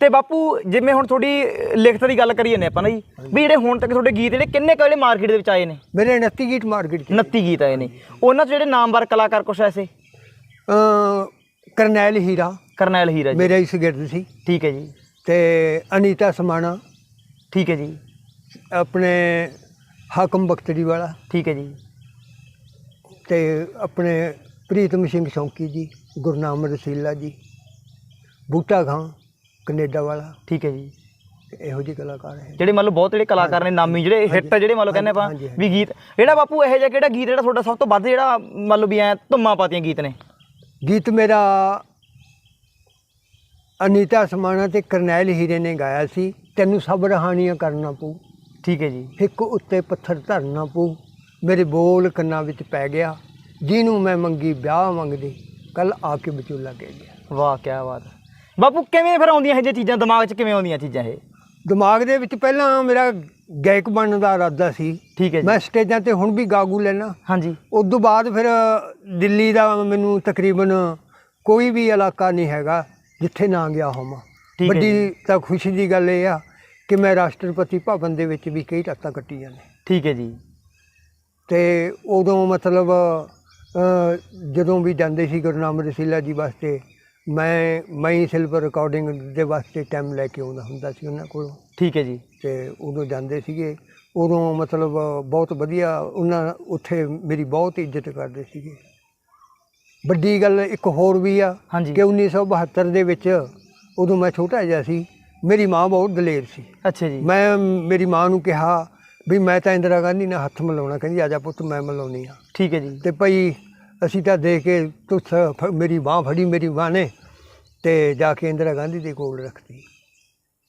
ਤੇ ਬਾਪੂ ਜਿਵੇਂ ਹੁਣ ਤੁਹਾਡੀ ਲਿਖਤ ਦੀ ਗੱਲ ਕਰੀਏ ਨੇ ਆਪਾਂ ਨਾ ਜੀ ਵੀ ਜਿਹੜੇ ਹੁਣ ਤੱਕ ਤੁਹਾਡੇ ਗੀਤ ਜਿਹੜੇ ਕਿੰਨੇ ਕੁ ਜਿਹੜੇ ਮਾਰਕੀਟ ਦੇ ਵਿੱਚ ਆਏ ਨੇ? ਮੇਰੇ 29 ਗੀਟ ਮਾਰਕੀਟ 'ਚ। 29 ਗੀਤ ਆਏ ਨੇ। ਉਹਨਾਂ 'ਚ ਜਿਹੜੇ ਨਾਮਵਰ ਕਲਾਕਾਰ ਕੁਛ ਐਸੇ? ਅ, ਕਰਨੈਲ ਹੀਰਾ। ਕਰਨੈਲ ਹੀਰਾ ਜੀ। ਮੇਰਾ ਹੀ ਸ਼ਾਗਿਰਦ ਸੀ। ਠੀਕ ਹੈ ਜੀ। ਤੇ ਅਨੀਤਾ ਸਮਾਣਾ ਠੀਕ ਹੈ ਜੀ। ਆਪਣੇ ਹਾਕਮ ਬਖਤਰੀ ਵਾਲਾ ਠੀਕ ਹੈ ਜੀ। ਤੇ ਆਪਣੇ ਪ੍ਰੀਤਮ ਸਿੰਘ ਸ਼ੌਂਕੀ ਜੀ ਗੁਰਨਾਮ ਰਸੀਲਾ ਜੀ ਬੂਟਾ ਖਾਂ ਕੈਨੇਡਾ ਵਾਲਾ ਠੀਕ ਹੈ ਜੀ। ਇਹੋ ਜਿਹੇ ਕਲਾਕਾਰ ਹੈ। ਜਿਹੜੇ ਮੰਨ ਲਓ ਬਹੁਤ ਜਿਹੜੇ ਕਲਾਕਾਰ ਨੇ ਨਾਮੀ ਜਿਹੜੇ ਹਿੱਟ ਜਿਹੜੇ ਮੰਨ ਲਓ ਕਹਿੰਦੇ ਆਪਾਂ। ਵੀ ਗੀਤ ਜਿਹੜਾ ਬਾਪੂ ਇਹੋ ਜਿਹਾ ਕਿਹੜਾ ਗੀਤ ਜਿਹੜਾ ਤੁਹਾਡਾ ਸਭ ਤੋਂ ਵੱਧ ਜਿਹੜਾ ਮੰਨ ਲਓ ਵੀ ਐ ਧੁੰਮਾਂ ਪਾਤੀਆਂ ਗੀਤ ਨੇ? ਗੀਤ ਮੇਰਾ ਅਨੀਤਾ ਸਮਾਣਾ ਤੇ ਕਰਨੈਲ ਹੀਰੇ ਨੇ ਗਾਇਆ ਸੀ। ਤੈਨੂੰ ਸਭ ਰਹਾਣੀਆਂ ਕਰਨਾ ਪਊ। ਠੀਕ ਹੈ ਜੀ। ਹਿੱਕ ਉੱਤੇ ਪੱਥਰ ਧਰਨਾ ਪਊ। ਮੇਰੇ ਬੋਲ ਕੰਨਾਂ ਵਿੱਚ ਪੈ ਗਿਆ। ਜਿਹਨੂੰ ਮੈਂ ਮੰਗੀ ਵਿਆਹ ਮੰਗਦੀ ਕੱਲ ਆ ਕੇ ਵਿਚੋਲਾ ਕਹਿ ਗਿਆ। ਵਾਹ ਕੀ ਬਾਤ। ਬਾਪੂ ਕਿਵੇਂ ਫਿਰ ਆਉਂਦੀਆਂ ਇਹ ਜਿਹੀਆਂ ਚੀਜ਼ਾਂ? ਦਿਮਾਗ 'ਚ ਕਿਵੇਂ ਆਉਂਦੀਆਂ ਚੀਜ਼ਾਂ ਇਹ? ਦਿਮਾਗ ਦੇ ਵਿੱਚ ਪਹਿਲਾਂ ਮੇਰਾ ਗਾਇਕ ਬਣਨ ਦਾ ਇਰਾਦਾ ਸੀ। ਠੀਕ ਹੈ ਜੀ। ਮੈਂ ਸਟੇਜਾਂ ਤੇ ਹੁਣ ਵੀ ਗਾਗੂ ਲੈਣਾ ਹਾਂਜੀ। ਉਸ ਤੋਂ ਬਾਅਦ ਫਿਰ ਦਿੱਲੀ ਦਾ ਮੈਨੂੰ ਤਕਰੀਬਨ ਕੋਈ ਵੀ ਇਲਾਕਾ ਨਹੀਂ ਹੈਗਾ। ਜਿੱਥੇ ਨਾ ਗਿਆ ਹੋਵਾਂ। ਠੀਕ ਹੈ ਵੱਡੀ ਤਾਂ ਖੁਸ਼ੀ ਦੀ ਗੱਲ ਇਹ ਆ ਕਿ ਮੈਂ ਰਾਸ਼ਟਰਪਤੀ ਭਵਨ ਦੇ ਵਿੱਚ ਵੀ ਕਈ ਰਾਤਾਂ ਕੱਟੀਆਂ ਨੇ। ਠੀਕ ਹੈ ਜੀ। ਤੇ ਉਦੋਂ ਮਤਲਬ ਜਦੋਂ ਵੀ ਜਾਂਦੇ ਸੀ ਗੁਰਨਾਮ ਰਸੀਲਾ ਜੀ ਵਾਸਤੇ ਮੈਂ ਮੈਂ ਸਿਲਵਰ ਰਿਕਾਰਡਿੰਗ ਦੇ ਵਾਸਤੇ ਟਾਈਮ ਲੈ ਕੇ ਆਉਂਦਾ ਹੁੰਦਾ ਸੀ ਉਹਨਾਂ ਕੋਲੋਂ। ਠੀਕ ਹੈ ਜੀ। ਤੇ ਉਦੋਂ ਜਾਂਦੇ ਸੀਗੇ। ਉਦੋਂ ਮਤਲਬ ਬਹੁਤ ਵਧੀਆ ਉਹਨਾਂ ਉੱਥੇ ਮੇਰੀ ਬਹੁਤ ਇੱਜ਼ਤ ਕਰਦੇ ਸੀਗੇ। ਵੱਡੀ ਗੱਲ ਇੱਕ ਹੋਰ ਵੀ ਆ ਹਾਂਜੀ। ਕਿ 1972 ਦੇ ਵਿੱਚ ਉਦੋਂ ਮੈਂ ਛੋਟਾ ਜਿਹਾ ਸੀ ਮੇਰੀ ਮਾਂ ਬਹੁਤ ਦਲੇਰ ਸੀ। ਅੱਛਾ ਜੀ। ਮੈਂ ਮੇਰੀ ਮਾਂ ਨੂੰ ਕਿਹਾ ਵੀ ਮੈਂ ਤਾਂ ਇੰਦਰਾ ਗਾਂਧੀ ਨਾਲ ਹੱਥ ਮਿਲਾਉਣਾ ਕਹਿੰਦੀ ਆਜਾ ਪੁੱਤ ਮੈਂ ਮਿਲਾਉਣੀ ਆ। ਠੀਕ ਹੈ ਜੀ। ਤੇ ਭਈ ਅਸੀਂ ਤਾਂ ਦੇਖ ਕੇ ਤੂੰ ਸ- ਫ- ਮੇਰੀ ਬਾਹ ਫੜੀ ਮੇਰੀ ਬਾਂਹ ਨੇ ਤੇ ਜਾ ਕੇ ਇੰਦਰਾ ਗਾਂਧੀ ਦੇ ਕੋਲ ਰੱਖਤੀ।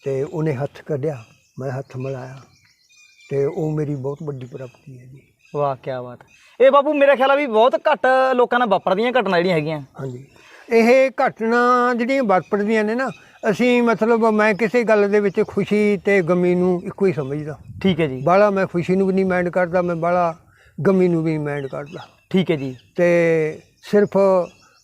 ਤੇ ਉਹਨੇ ਹੱਥ ਕੱਢਿਆ ਮੈਂ ਹੱਥ ਮਿਲਾਇਆ। ਤੇ ਉਹ ਮੇਰੀ ਬਹੁਤ ਵੱਡੀ ਪ੍ਰਾਪਤੀ ਹੈ ਜੀ। ਵਾਹ ਕੀ ਬਾਤ। ਹੈ। ਇਹ ਬਾਪੂ ਮੇਰੇ ਖਿਆਲ ਆ ਵੀ ਬਹੁਤ ਘੱਟ ਲੋਕਾਂ ਨਾਲ ਵਾਪਰਦੀਆਂ ਘਟਨਾ ਜਿਹੜੀਆਂ ਹੈਗੀਆਂ। ਹਾਂਜੀ। ਇਹ ਘਟਨਾ ਜਿਹੜੀਆਂ ਵਾਪਰਦੀਆਂ ਨੇ ਨਾ ਅਸੀਂ ਮਤਲਬ ਮੈਂ ਕਿਸੇ ਗੱਲ ਦੇ ਵਿੱਚ ਖੁਸ਼ੀ ਤੇ ਗਮੀ ਨੂੰ ਇੱਕੋ ਹੀ ਸਮਝਦਾ। ਠੀਕ ਹੈ ਜੀ। ਬਾਲਾ ਮੈਂ ਖੁਸ਼ੀ ਨੂੰ ਵੀ ਨਹੀਂ ਮਾਈਂਡ ਕਰਦਾ ਮੈਂ ਬਾਲਾ ਗਮੀ ਨੂੰ ਵੀ ਮਾਈਂਡ ਕਰਦਾ। ਠੀਕ ਹੈ ਜੀ। ਤੇ ਸਿਰਫ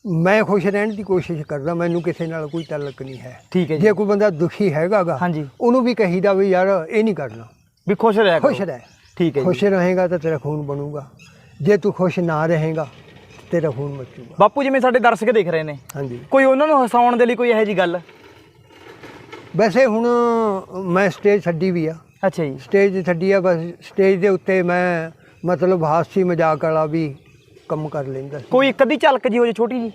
ਮੈਂ ਖੁਸ਼ ਰਹਿਣ ਦੀ ਕੋਸ਼ਿਸ਼ ਕਰਦਾ ਮੈਨੂੰ ਕਿਸੇ ਨਾਲ ਕੋਈ ਤਾਲੁਕ ਨਹੀਂ ਹੈ। ਠੀਕ ਹੈ ਜੀ। ਜੇ ਕੋਈ ਬੰਦਾ ਦੁਖੀ ਹੈਗਾਗਾ ਹਾਂਜੀ। ਉਹਨੂੰ ਵੀ ਕਹੀਦਾ ਵੀ ਯਾਰ ਇਹ ਨਹੀਂ ਕਰਨਾ। ਵੀ ਖੁਸ਼ ਰਹਿ ਖੁਸ਼ ਰਹਿ। ਠੀਕ ਹੈ ਜੀ। ਖੁਸ਼ ਰਹੇਗਾ ਤਾਂ ਤੇਰਾ ਖੂਨ ਬਣੂਗਾ। ਜੇ ਤੂੰ ਖੁਸ਼ ਨਾ ਰਹੇਗਾ ਤੇਰਾ ਖੂਨ ਮਚੂਗਾ। ਬਾਪੂ ਜਿਵੇਂ ਸਾਡੇ ਦਰਸ਼ਕ ਦੇਖ ਰਹੇ ਨੇ ਹਾਂਜੀ। ਕੋਈ ਉਹਨਾਂ ਨੂੰ ਹਸਾਉਣ ਦੇ ਲਈ ਕੋਈ ਇਹੋ ਜੀ ਗੱਲ? ਵੈਸੇ ਹੁਣ ਮੈਂ ਸਟੇਜ ਛੱਡੀ ਵੀ ਆ। ਅੱਛਾ ਜੀ। ਸਟੇਜ ਛੱਡੀ ਆ ਬਸ ਸਟੇਜ ਦੇ ਉੱਤੇ ਮੈਂ ਮਤਲਬ ਹਾਸੀ ਮਜ਼ਾਕ ਵਾਲਾ ਵੀ ਕੰਮ ਕਰ ਲੈਂਦਾ ਸੀ। ਕੋਈ ਇੱਕ ਅੱਧੀ ਝਲਕ ਜੀ ਹੋ ਜੇ ਛੋਟੀ ਜੀ?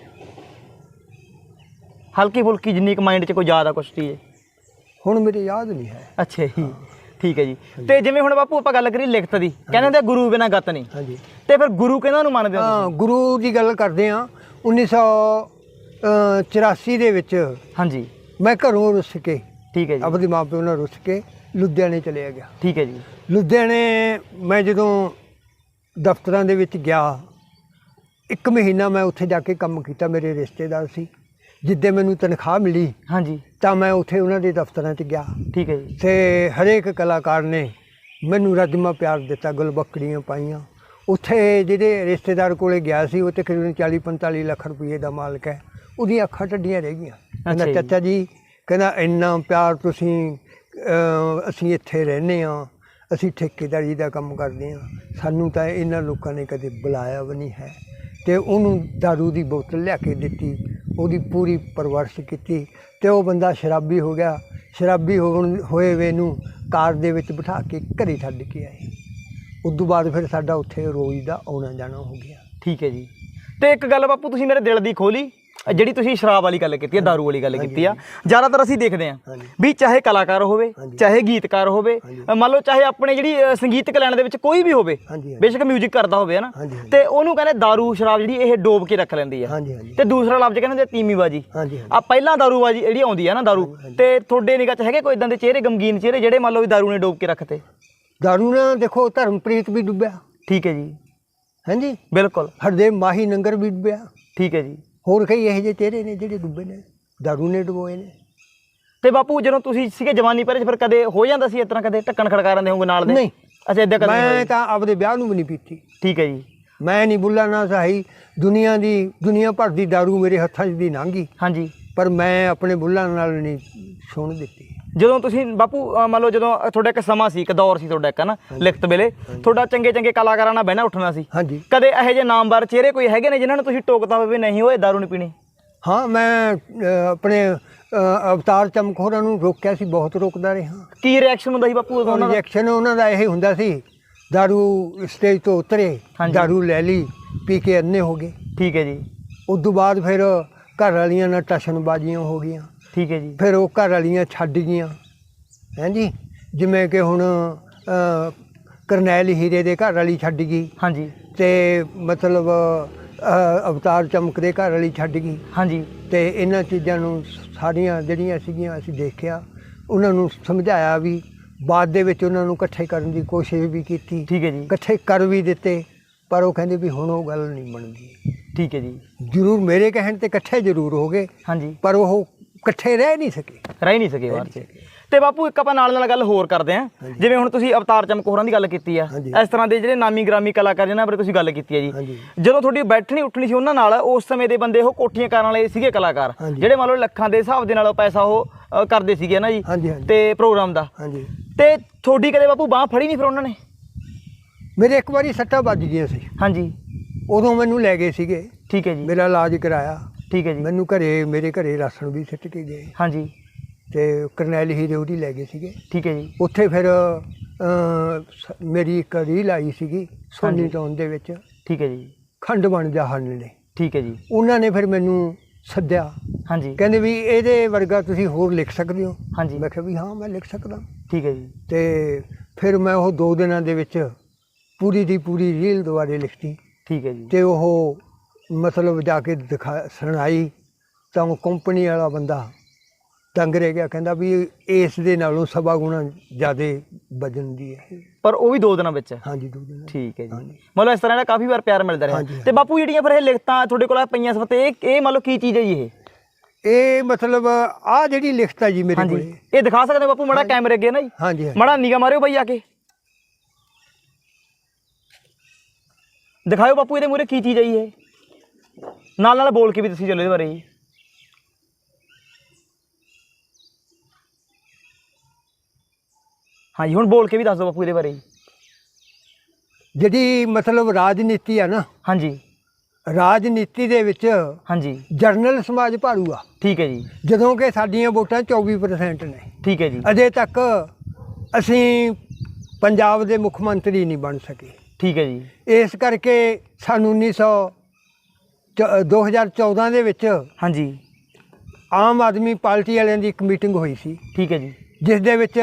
ਹਲਕੀ ਫੁਲਕੀ ਜਿੰਨੀ ਕੁ ਮਾਈਂਡ 'ਚ ਕੋਈ ਜ਼ਿਆਦਾ ਕੁਛ ਚੀਜ਼ ਹੁਣ ਮੇਰੇ ਯਾਦ ਨਹੀਂ ਹੈ। ਅੱਛਾ ਜੀ। ਠੀਕ ਹੈ ਜੀ। ਤੇ ਜਿਵੇਂ ਹੁਣ ਬਾਪੂ ਆਪਾਂ ਗੱਲ ਕਰੀ ਲਿਖਤ ਦੀ ਕਹਿੰਦੇ ਹੁੰਦੇ ਆ, ਗੁਰੂ ਬਿਨਾਂ ਗਤ ਨਹੀਂ। ਹਾਂਜੀ। ਤੇ ਫਿਰ ਗੁਰੂ ਕਿਹਨਾਂ ਨੂੰ ਮੰਨਦੇ ਹੋ ਹਾਂ ਗੁਰੂ ਦੀ ਗੱਲ ਕਰਦੇ ਆ 1984 ਦੇ ਵਿੱਚ? ਹਾਂਜੀ। ਮੈਂ ਘਰੋਂ ਰੁੱਸ ਕੇ ਠੀਕ ਹੈ ਜੀ। ਆਪਣੀ ਮਾਂ ਪਿਓ ਨਾਲ ਰੁੱਸ ਕੇ ਲੁਧਿਆਣੇ ਚਲਿਆ ਗਿਆ। ਠੀਕ ਹੈ ਜੀ। ਲੁਧਿਆਣੇ ਮੈਂ ਜਦੋਂ ਦਫ਼ਤਰਾਂ ਦੇ ਵਿੱਚ ਗਿਆ ਇੱਕ ਮਹੀਨਾ ਮੈਂ ਉੱਥੇ ਜਾ ਕੇ ਕੰਮ ਕੀਤਾ ਮੇਰੇ ਰਿਸ਼ਤੇਦਾਰ ਸੀ। ਜਿੱਦੇ ਮੈਨੂੰ ਤਨਖਾਹ ਮਿਲੀ ਹਾਂਜੀ। ਤਾਂ ਮੈਂ ਉੱਥੇ ਉਹਨਾਂ ਦੇ ਦਫ਼ਤਰਾਂ 'ਚ ਗਿਆ। ਠੀਕ ਹੈ ਜੀ। ਤੇ ਹਰੇਕ ਕਲਾਕਾਰ ਨੇ ਮੈਨੂੰ ਰੱਜਮਾ ਪਿਆਰ ਦਿੱਤਾ ਗੁਲਬੱਕੜੀਆਂ ਪਾਈਆਂ। ਉੱਥੇ ਜਿਹੜੇ ਰਿਸ਼ਤੇਦਾਰ ਕੋਲੇ ਗਿਆ ਸੀ ਉਹ ਤਕਰੀਬਨ 40 45 ਲੱਖ ਰੁਪਏ ਦਾ ਮਾਲਕ ਹੈ। ਉਹਦੀਆਂ ਅੱਖਾਂ ਟੱਡੀਆਂ ਰਹਿ ਗਈਆਂ। ਕਹਿੰਦਾ। ਚਾਚਾ ਜੀ ਕਹਿੰਦਾ ਇੰਨਾ ਪਿਆਰ ਤੁਸੀਂ ਅਸੀਂ ਇੱਥੇ ਰਹਿੰਦੇ ਆ ਅਸੀਂ ਠੇਕੇਦਾਰੀ ਦਾ ਕੰਮ ਕਰਦੇ ਆ ਸਾਨੂੰ ਤਾਂ ਇਹਨਾਂ ਲੋਕਾਂ ਨੇ ਕਦੇ ਬੁਲਾਇਆ ਵੀ ਨਹੀਂ ਹੈ। ਤੇ ਉਹਨੂੰ दारू ਦੀ ਬੋਤਲ ਲਿਆ ਕੇ ਦਿੱਤੀ, ਉਹਦੀ ਪੂਰੀ ਪਰਵਰਿਸ਼ ਕੀਤੀ ਤੇ ਉਹ ਬੰਦਾ ਸ਼ਰਾਬੀ ਹੋ ਗਿਆ। ਸ਼ਰਾਬੀ ਹੋਣ ਹੋਏ ਵੇ ਨੂੰ ਕਾਰ ਦੇ ਵਿੱਚ ਬਿਠਾ ਕੇ ਘਰੇ ਛੱਡ ਕੇ ਆਏ। ਉਸ ਤੋਂ ਬਾਅਦ ਫਿਰ ਸਾਡਾ ਉੱਥੇ ਰੋਜ਼ ਦਾ ਆਉਣਾ ਜਾਣਾ ਹੋ ਗਿਆ। ਠੀਕ ਹੈ ਜੀ। ਤੇ ਇੱਕ ਗੱਲ ਬਾਪੂ, ਤੁਸੀਂ ਮੇਰੇ ਦਿਲ ਦੀ ਖੋਲੀ? ਜਿਹੜੀ ਤੁਸੀਂ ਸ਼ਰਾਬ ਵਾਲੀ ਗੱਲ ਕੀਤੀ ਹੈ दारू ਵਾਲੀ ਗੱਲ ਕੀਤੀ ਆ ਜ਼ਿਆਦਾਤਰ ਅਸੀਂ ਦੇਖਦੇ ਹਾਂ ਹਾਂਜੀ। ਵੀ ਚਾਹੇ ਕਲਾਕਾਰ ਹੋਵੇ ਹਾਂਜੀ। ਚਾਹੇ ਗੀਤਕਾਰ ਹੋਵੇ ਅਹ ਮੰਨ ਲਓ ਚਾਹੇ ਆਪਣੇ ਜਿਹੜੀ ਅਹ ਸੰਗੀਤਕ ਲਾਈਨ ਦੇ ਵਿੱਚ ਕੋਈ ਵੀ ਹੋਵੇ ਹਾਂਜੀ ਹਾਂਜੀ ਬੇਸ਼ੱਕ 뮤직 ਕਰਦਾ ਹੋਵੇ ਹਨਾ ਹਾਂਜੀ, ਹਾਂਜੀ। ਤੇ ਉਹਨੂੰ ਕਹਿੰਦੇ दारू ਸ਼ਰਾਬ ਜਿਹੜੀ ਇਹ ਡੋਬ ਕੇ ਰੱਖ ਲੈਂਦੀ ਆ ਹਾਂਜੀ ਹਾਂਜੀ ਤੇ ਦੂਸਰਾ ਲਫ਼ਜ਼ ਕਹਿੰਦੇ ਹੁੰਦੇ ਆ ਤੀਮੀਬਾਜੀ ਹਾਂਜੀ ਹਾਂਜੀ ਆ ਪਹਿਲਾਂ ਦਾਰੂਬਾਜੀ ਜਿਹੜੀ ਆਉਂਦੀ ਆ ਨਾ दारू ਤੇ ਤੁਹਾਡੇ ਨਿਗਾਹ 'ਚ ਹੈਗੇ ਕੋਈ ਇਦਾਂ ਦੇ ਚਿਹਰੇ ਗਮਗੀਨ ਚਿਹਰੇ ਜਿਹੜੇ ਮੰਨ ਲਓ ਵੀ दारू ਨੇ ਡੋਬ ਕੇ ਰੱਖਤੇ ਦਾਰੂ ਨਾਲ ਦੇਖੋ ਧਰਮਪ੍ਰੀਤ ਵੀ ਡੁੱਬਿਆ ਠੀਕ ਹੈ ਜੀ ਹਾਂਜੀ ਬਿਲਕੁਲ ਹਰਦੇਵ ਮਾਹੀ ਨੰਗਰ ਵੀ ਡੁੱਬਿਆ ਠੀਕ ਹੈ ਜੀ ਹੋਰ ਕਈ ਇਹੋ ਜਿਹੇ ਚਿਹਰੇ ਨੇ ਜਿਹੜੇ ਡੁੱਬੇ ਨੇ ਦਾਰੂ ਨੇ ਡੁਬੋਏ ਨੇ। ਤੇ ਬਾਪੂ ਜਦੋਂ ਤੁਸੀਂ ਸੀਗੇ ਜਵਾਨੀ ਪਹਿਰੇ ਫਿਰ ਕਦੇ ਹੋ ਜਾਂਦਾ ਸੀ ਇਸ ਤਰ੍ਹਾਂ ਕਦੇ ਢੱਕਣ ਖੜਕਾ ਰਹਿੰਦੇ ਹੋਗੇ ਨਾਲ ਦੇ? ਨਹੀਂ। ਅੱਛਾ ਇਦਾਂ ਕਦੇ ਮੈਂ? ਤਾਂ ਆਪਦੇ ਵਿਆਹ ਨੂੰ ਵੀ ਨਹੀਂ ਪੀਤੀ। ਠੀਕ ਹੈ ਜੀ। ਮੈਂ ਨਹੀਂ ਬੁੱਲਾ ਨਾ ਸਹਾਈ ਦੁਨੀਆ ਦੀ ਦੁਨੀਆ ਭਰ ਦੀ ਦਾਰੂ ਮੇਰੇ ਹੱਥਾਂ 'ਚ ਦੀ ਲੰਘੀ ਹਾਂਜੀ। ਪਰ ਮੈਂ ਆਪਣੇ ਬੁੱਲਾਂ ਨਾਲ ਨਹੀਂ ਸੁਣ ਦਿੱਤੀ। ਜਦੋਂ ਤੁਸੀਂ ਬਾਪੂ ਮੰਨ ਲਓ ਜਦੋਂ ਤੁਹਾਡਾ ਇੱਕ ਸਮਾਂ ਸੀ ਇੱਕ ਦੌਰ ਸੀ ਤੁਹਾਡਾ ਇੱਕ ਨਾ ਲਿਖਤ ਵੇਲੇ ਤੁਹਾਡਾ ਚੰਗੇ ਚੰਗੇ ਕਲਾਕਾਰਾਂ ਨਾਲ ਬਹਿਣਾ ਉੱਠਣਾ ਸੀ। ਹਾਂਜੀ। ਕਦੇ ਇਹੋ ਜਿਹੇ ਨਾਮਵਰ ਚਿਹਰੇ ਕੋਈ ਹੈਗੇ ਨੇ ਜਿਨ੍ਹਾਂ ਨੂੰ ਤੁਸੀਂ ਟੋਕਦਾ ਹੋਵੇ ਵੀ ਨਹੀਂ ਓਏ ਦਾਰੂ ਨਹੀਂ ਪੀਣੀ? ਹਾਂ ਮੈਂ ਅ, ਆਪਣੇ ਅ, ਅਵਤਾਰ ਚਮਕੌਰਾਂ ਨੂੰ ਰੋਕਿਆ ਸੀ ਬਹੁਤ ਰੋਕਦਾ ਰਿਹਾ। ਕੀ ਰਿਐਕਸ਼ਨ ਹੁੰਦਾ ਸੀ ਬਾਪੂ ਉਦੋਂ ਉਹਨਾਂ ਦਾ? ਰਿਐਕਸ਼ਨ ਉਹਨਾਂ ਦਾ ਇਹ ਹੁੰਦਾ ਸੀ ਦਾਰੂ ਸਟੇਜ ਤੋਂ ਉਤਰੇ ਹਾਂਜੀ। ਦਾਰੂ ਲੈ ਲਈ ਪੀ ਕੇ ਅੰਨੇ ਹੋ ਗਏ। ਠੀਕ ਹੈ ਜੀ। ਉਸ ਤੋਂ ਬਾਅਦ ਫਿਰ ਘਰ ਵਾਲੀਆਂ ਨਾਲ ਟਸ਼ਨਬਾਜ਼ੀਆਂ ਹੋ ਗਈਆਂ। ਠੀਕ ਹੈ ਜੀ। ਫਿਰ ਉਹ ਘਰ ਵਾਲੀਆਂ ਛੱਡ ਗਈਆਂ। ਹੈਂਜੀ ਜਿਵੇਂ ਕਿ ਹੁਣ ਕਰਨੈਲ ਹੀਰੇ ਦੇ ਘਰ ਵਾਲੀ ਛੱਡ ਗਈ। ਹਾਂਜੀ। ਤੇ ਮਤਲਬ ਅਵਤਾਰ ਚਮਕ ਦੇ ਘਰ ਵਾਲੀ ਛੱਡ ਗਈ। ਹਾਂਜੀ। ਤੇ ਇਹਨਾਂ ਚੀਜ਼ਾਂ ਨੂੰ ਸਾਰੀਆਂ ਜਿਹੜੀਆਂ ਸੀਗੀਆਂ ਅਸੀਂ ਦੇਖਿਆ ਉਹਨਾਂ ਨੂੰ ਸਮਝਾਇਆ ਵੀ ਬਾਅਦ ਦੇ ਵਿੱਚ ਉਹਨਾਂ ਨੂੰ ਇਕੱਠੇ ਕਰਨ ਦੀ ਕੋਸ਼ਿਸ਼ ਵੀ ਕੀਤੀ। ਠੀਕ ਹੈ ਜੀ। ਇਕੱਠੇ ਕਰ ਵੀ ਦਿੱਤੇ ਪਰ ਉਹ ਕਹਿੰਦੇ ਵੀ ਹੁਣ ਉਹ ਗੱਲ ਨਹੀਂ ਬਣਦੀ। ਠੀਕ ਹੈ ਜੀ। ਜ਼ਰੂਰ ਮੇਰੇ ਕਹਿਣ ਤੇ ਇਕੱਠੇ ਜ਼ਰੂਰ ਹੋ ਗਏ। ਹਾਂਜੀ। ਪਰ ਉਹ ਇਕੱਠੇ ਰਹਿ ਨਹੀਂ ਸਕੇ। ਰਹਿ ਨਹੀਂ ਸਕੇ ਬਾਹਰ ਚ। ਤੇ ਬਾਪੂ ਇੱਕ ਆਪਾਂ ਨਾਲ ਨਾਲ ਗੱਲ ਹੋਰ ਕਰਦੇ ਆਂ ਜਿਵੇਂ ਹੁਣ ਤੁਸੀਂ ਅਵਤਾਰ ਚਮਕੌਰਾਂ ਦੀ ਗੱਲ ਕੀਤੀ ਆ। ਇਸ ਤਰ੍ਹਾਂ ਦੇ ਜਿਹੜੇ ਨਾਮੀ ਗ੍ਰਾਮੀ ਕਲਾਕਾਰ ਜਿਨ੍ਹਾਂ ਬਾਰੇ ਤੁਸੀਂ ਗੱਲ ਕੀਤੀ ਹੈ ਜੀ। ਜਦੋਂ ਤੁਹਾਡੀ ਬੈਠਣੀ ਉੱਠਣੀ ਸੀ ਉਹਨਾਂ ਨਾਲ ਉਸ ਸਮੇਂ ਦੇ ਬੰਦੇ ਉਹ ਕੋਠੀਆਂ ਕਰਨ ਵਾਲੇ ਸੀਗੇ ਕਲਾਕਾਰ। ਜਿਹੜੇ ਮੰਨ ਲਓ ਲੱਖਾਂ ਦੇ ਹਿਸਾਬ ਦੇ ਨਾਲ ਉਹ ਪੈਸਾ ਉਹ ਕਰਦੇ ਸੀਗੇ ਨਾ ਜੀ। ਤੇ ਪ੍ਰੋਗਰਾਮ ਦਾ। ਤੇ ਤੁਹਾਡੀ ਕਦੇ ਬਾਪੂ ਬਾਹ ਫੜੀ ਨਹੀਂ ਫਿਰ ਉਹਨਾਂ ਨੇ? ਮੇਰੇ ਇੱਕ ਵਾਰੀ ਸੱਟਾਂ ਵੱਜ ਗਈਆਂ ਸੀ। ਹਾਂਜੀ। ਉਦੋਂ ਮੈਨੂੰ ਲੈ ਗਏ ਸੀਗੇ। ਠੀਕ ਹੈ ਜੀ। ਮੇਰਾ ਇਲਾਜ ਕਰਾਇਆ। ਠੀਕ ਹੈ ਜੀ। ਮੈਨੂੰ ਘਰੇ ਮੇਰੇ ਘਰੇ ਰਾਸ਼ਨ ਵੀ ਸਿੱਟ ਕੇ ਗਏ। ਹਾਂਜੀ। ਤੇ ਕਰਨੈਲ ਹੀਰੇ ਉਹਦੀ ਲੈ ਗਏ ਸੀਗੇ। ਠੀਕ ਹੈ ਜੀ। ਉੱਥੇ ਫਿਰ ਮੇਰੀ ਇੱਕ ਰੀਲ ਆਈ ਸੀਗੀ ਸੋਨੀ ਹਾਂਜੀ। ਟਾਊਨ ਦੇ ਵਿੱਚ। ਠੀਕ ਹੈ ਜੀ। ਖੰਡ ਬਣ ਜਾ ਹਨ ਨੇ ਠੀਕ ਹੈ ਜੀ। ਉਹਨਾਂ ਨੇ ਫਿਰ ਮੈਨੂੰ ਸੱਦਿਆ। ਹਾਂਜੀ। ਕਹਿੰਦੇ ਵੀ ਇਹਦੇ ਵਰਗਾ ਤੁਸੀਂ ਹੋਰ ਲਿਖ ਸਕਦੇ ਹੋ। ਹਾਂਜੀ। ਮੈਂ ਕਿਹਾ ਵੀ ਹਾਂ ਮੈਂ ਲਿਖ ਸਕਦਾ। ਠੀਕ ਹੈ ਜੀ। ਤੇ ਫਿਰ ਮੈਂ ਉਹ ਦੋ ਦਿਨਾਂ ਦੇ ਵਿੱਚ ਪੂਰੀ ਦੀ ਪੂਰੀ ਰੀਲ ਦੁਬਾਰੇ ਲਿਖਤੀ। ਠੀਕ ਹੈ ਜੀ। ਤੇ ਉਹ ਮਤਲਬ ਜਾ ਕੇ ਦਿਖਾ ਸੁਣਾਈ ਤਾਂ ਉਹ ਕੰਪਨੀ ਵਾਲਾ ਬੰਦਾ ਤੰਗ ਰਹਿ ਗਿਆ ਕਹਿੰਦਾ ਵੀ ਇਸ ਦੇ ਨਾਲੋਂ ਸਵਾ ਗੁਣਾ ਜ਼ਿਆਦਾ ਵਜਨ ਦੀ ਹੈ ਪਰ ਉਹ ਵੀ ਦੋ ਦਿਨਾਂ ਵਿੱਚ ਹਾਂਜੀ ਦੋ ਦਿਨ ਠੀਕ ਹੈ ਜੀ। ਮਤਲਬ ਇਸ ਤਰ੍ਹਾਂ ਦਾ ਕਾਫੀ ਵਾਰ ਪਿਆਰ ਮਿਲਦਾ ਰਿਹਾ। ਤੇ ਬਾਪੂ ਜਿਹੜੀਆਂ ਫਿਰ ਇਹ ਲਿਖਤਾਂ ਤੁਹਾਡੇ ਕੋਲ ਆ ਪਈਆਂ ਸਭ ਤੇ ਇਹ ਇਹ ਮੰਨ ਲਓ ਕੀ ਚੀਜ਼ ਹੈ ਜੀ ਇਹ? ਇਹ ਮਤਲਬ ਆ ਜਿਹੜੀ ਲਿਖਤ ਹੈ ਜੀ ਮੇਰੇ ਕੋਲੇ। ਇਹ ਦਿਖਾ ਸਕਦੇ ਬਾਪੂ ਮੜਾ ਕੈਮਰੇ ਅੱਗੇ ਨਾ ਜੀ। ਹਾਂਜੀ। ਮੜਾ ਨਿਗਾ ਮਾਰਿਓ ਬਾਈ ਆ ਕੇ। ਦਿਖਾਓ ਬਾਪੂ ਇਹਦੇ ਮੂਰੇ ਕੀ ਚੀਜ਼ ਹੈ ਜੀ ਇਹ? ਨਾਲ ਨਾਲ ਬੋਲ ਕੇ ਵੀ ਦੱਸੀ ਚੱਲੋ ਇਹਦੇ ਬਾਰੇ ਜੀ। ਹਾਂਜੀ ਹੁਣ ਬੋਲ ਕੇ ਵੀ ਦੱਸ ਦਿਓ ਬਾਪੂ ਇਹਦੇ ਬਾਰੇ ਜੀ। ਜਿਹੜੀ ਮਤਲਬ ਰਾਜਨੀਤੀ ਆ ਨਾ ਹਾਂਜੀ। ਰਾਜਨੀਤੀ ਦੇ ਵਿੱਚ ਹਾਂਜੀ। ਜਰਨਲ ਸਮਾਜ ਭਾਰੂ ਆ। ਠੀਕ ਹੈ ਜੀ। ਜਦੋਂ ਕਿ ਸਾਡੀਆਂ ਵੋਟਾਂ 24% ਨੇ। ਠੀਕ ਹੈ ਜੀ। ਅਜੇ ਤੱਕ ਅਸੀਂ ਪੰਜਾਬ ਦੇ ਮੁੱਖ ਮੰਤਰੀ ਨਹੀਂ ਬਣ ਸਕੇ। ਠੀਕ ਹੈ ਜੀ। ਇਸ ਕਰਕੇ ਸਾਨੂੰ 1900 ਚ- 2014 ਦੇ ਵਿੱਚ ਹਾਂਜੀ। ਆਮ ਆਦਮੀ ਪਾਰਟੀ ਵਾਲਿਆਂ ਦੀ ਇੱਕ ਮੀਟਿੰਗ ਹੋਈ ਸੀ। ਠੀਕ ਹੈ ਜੀ। ਜਿਸ ਦੇ ਵਿੱਚ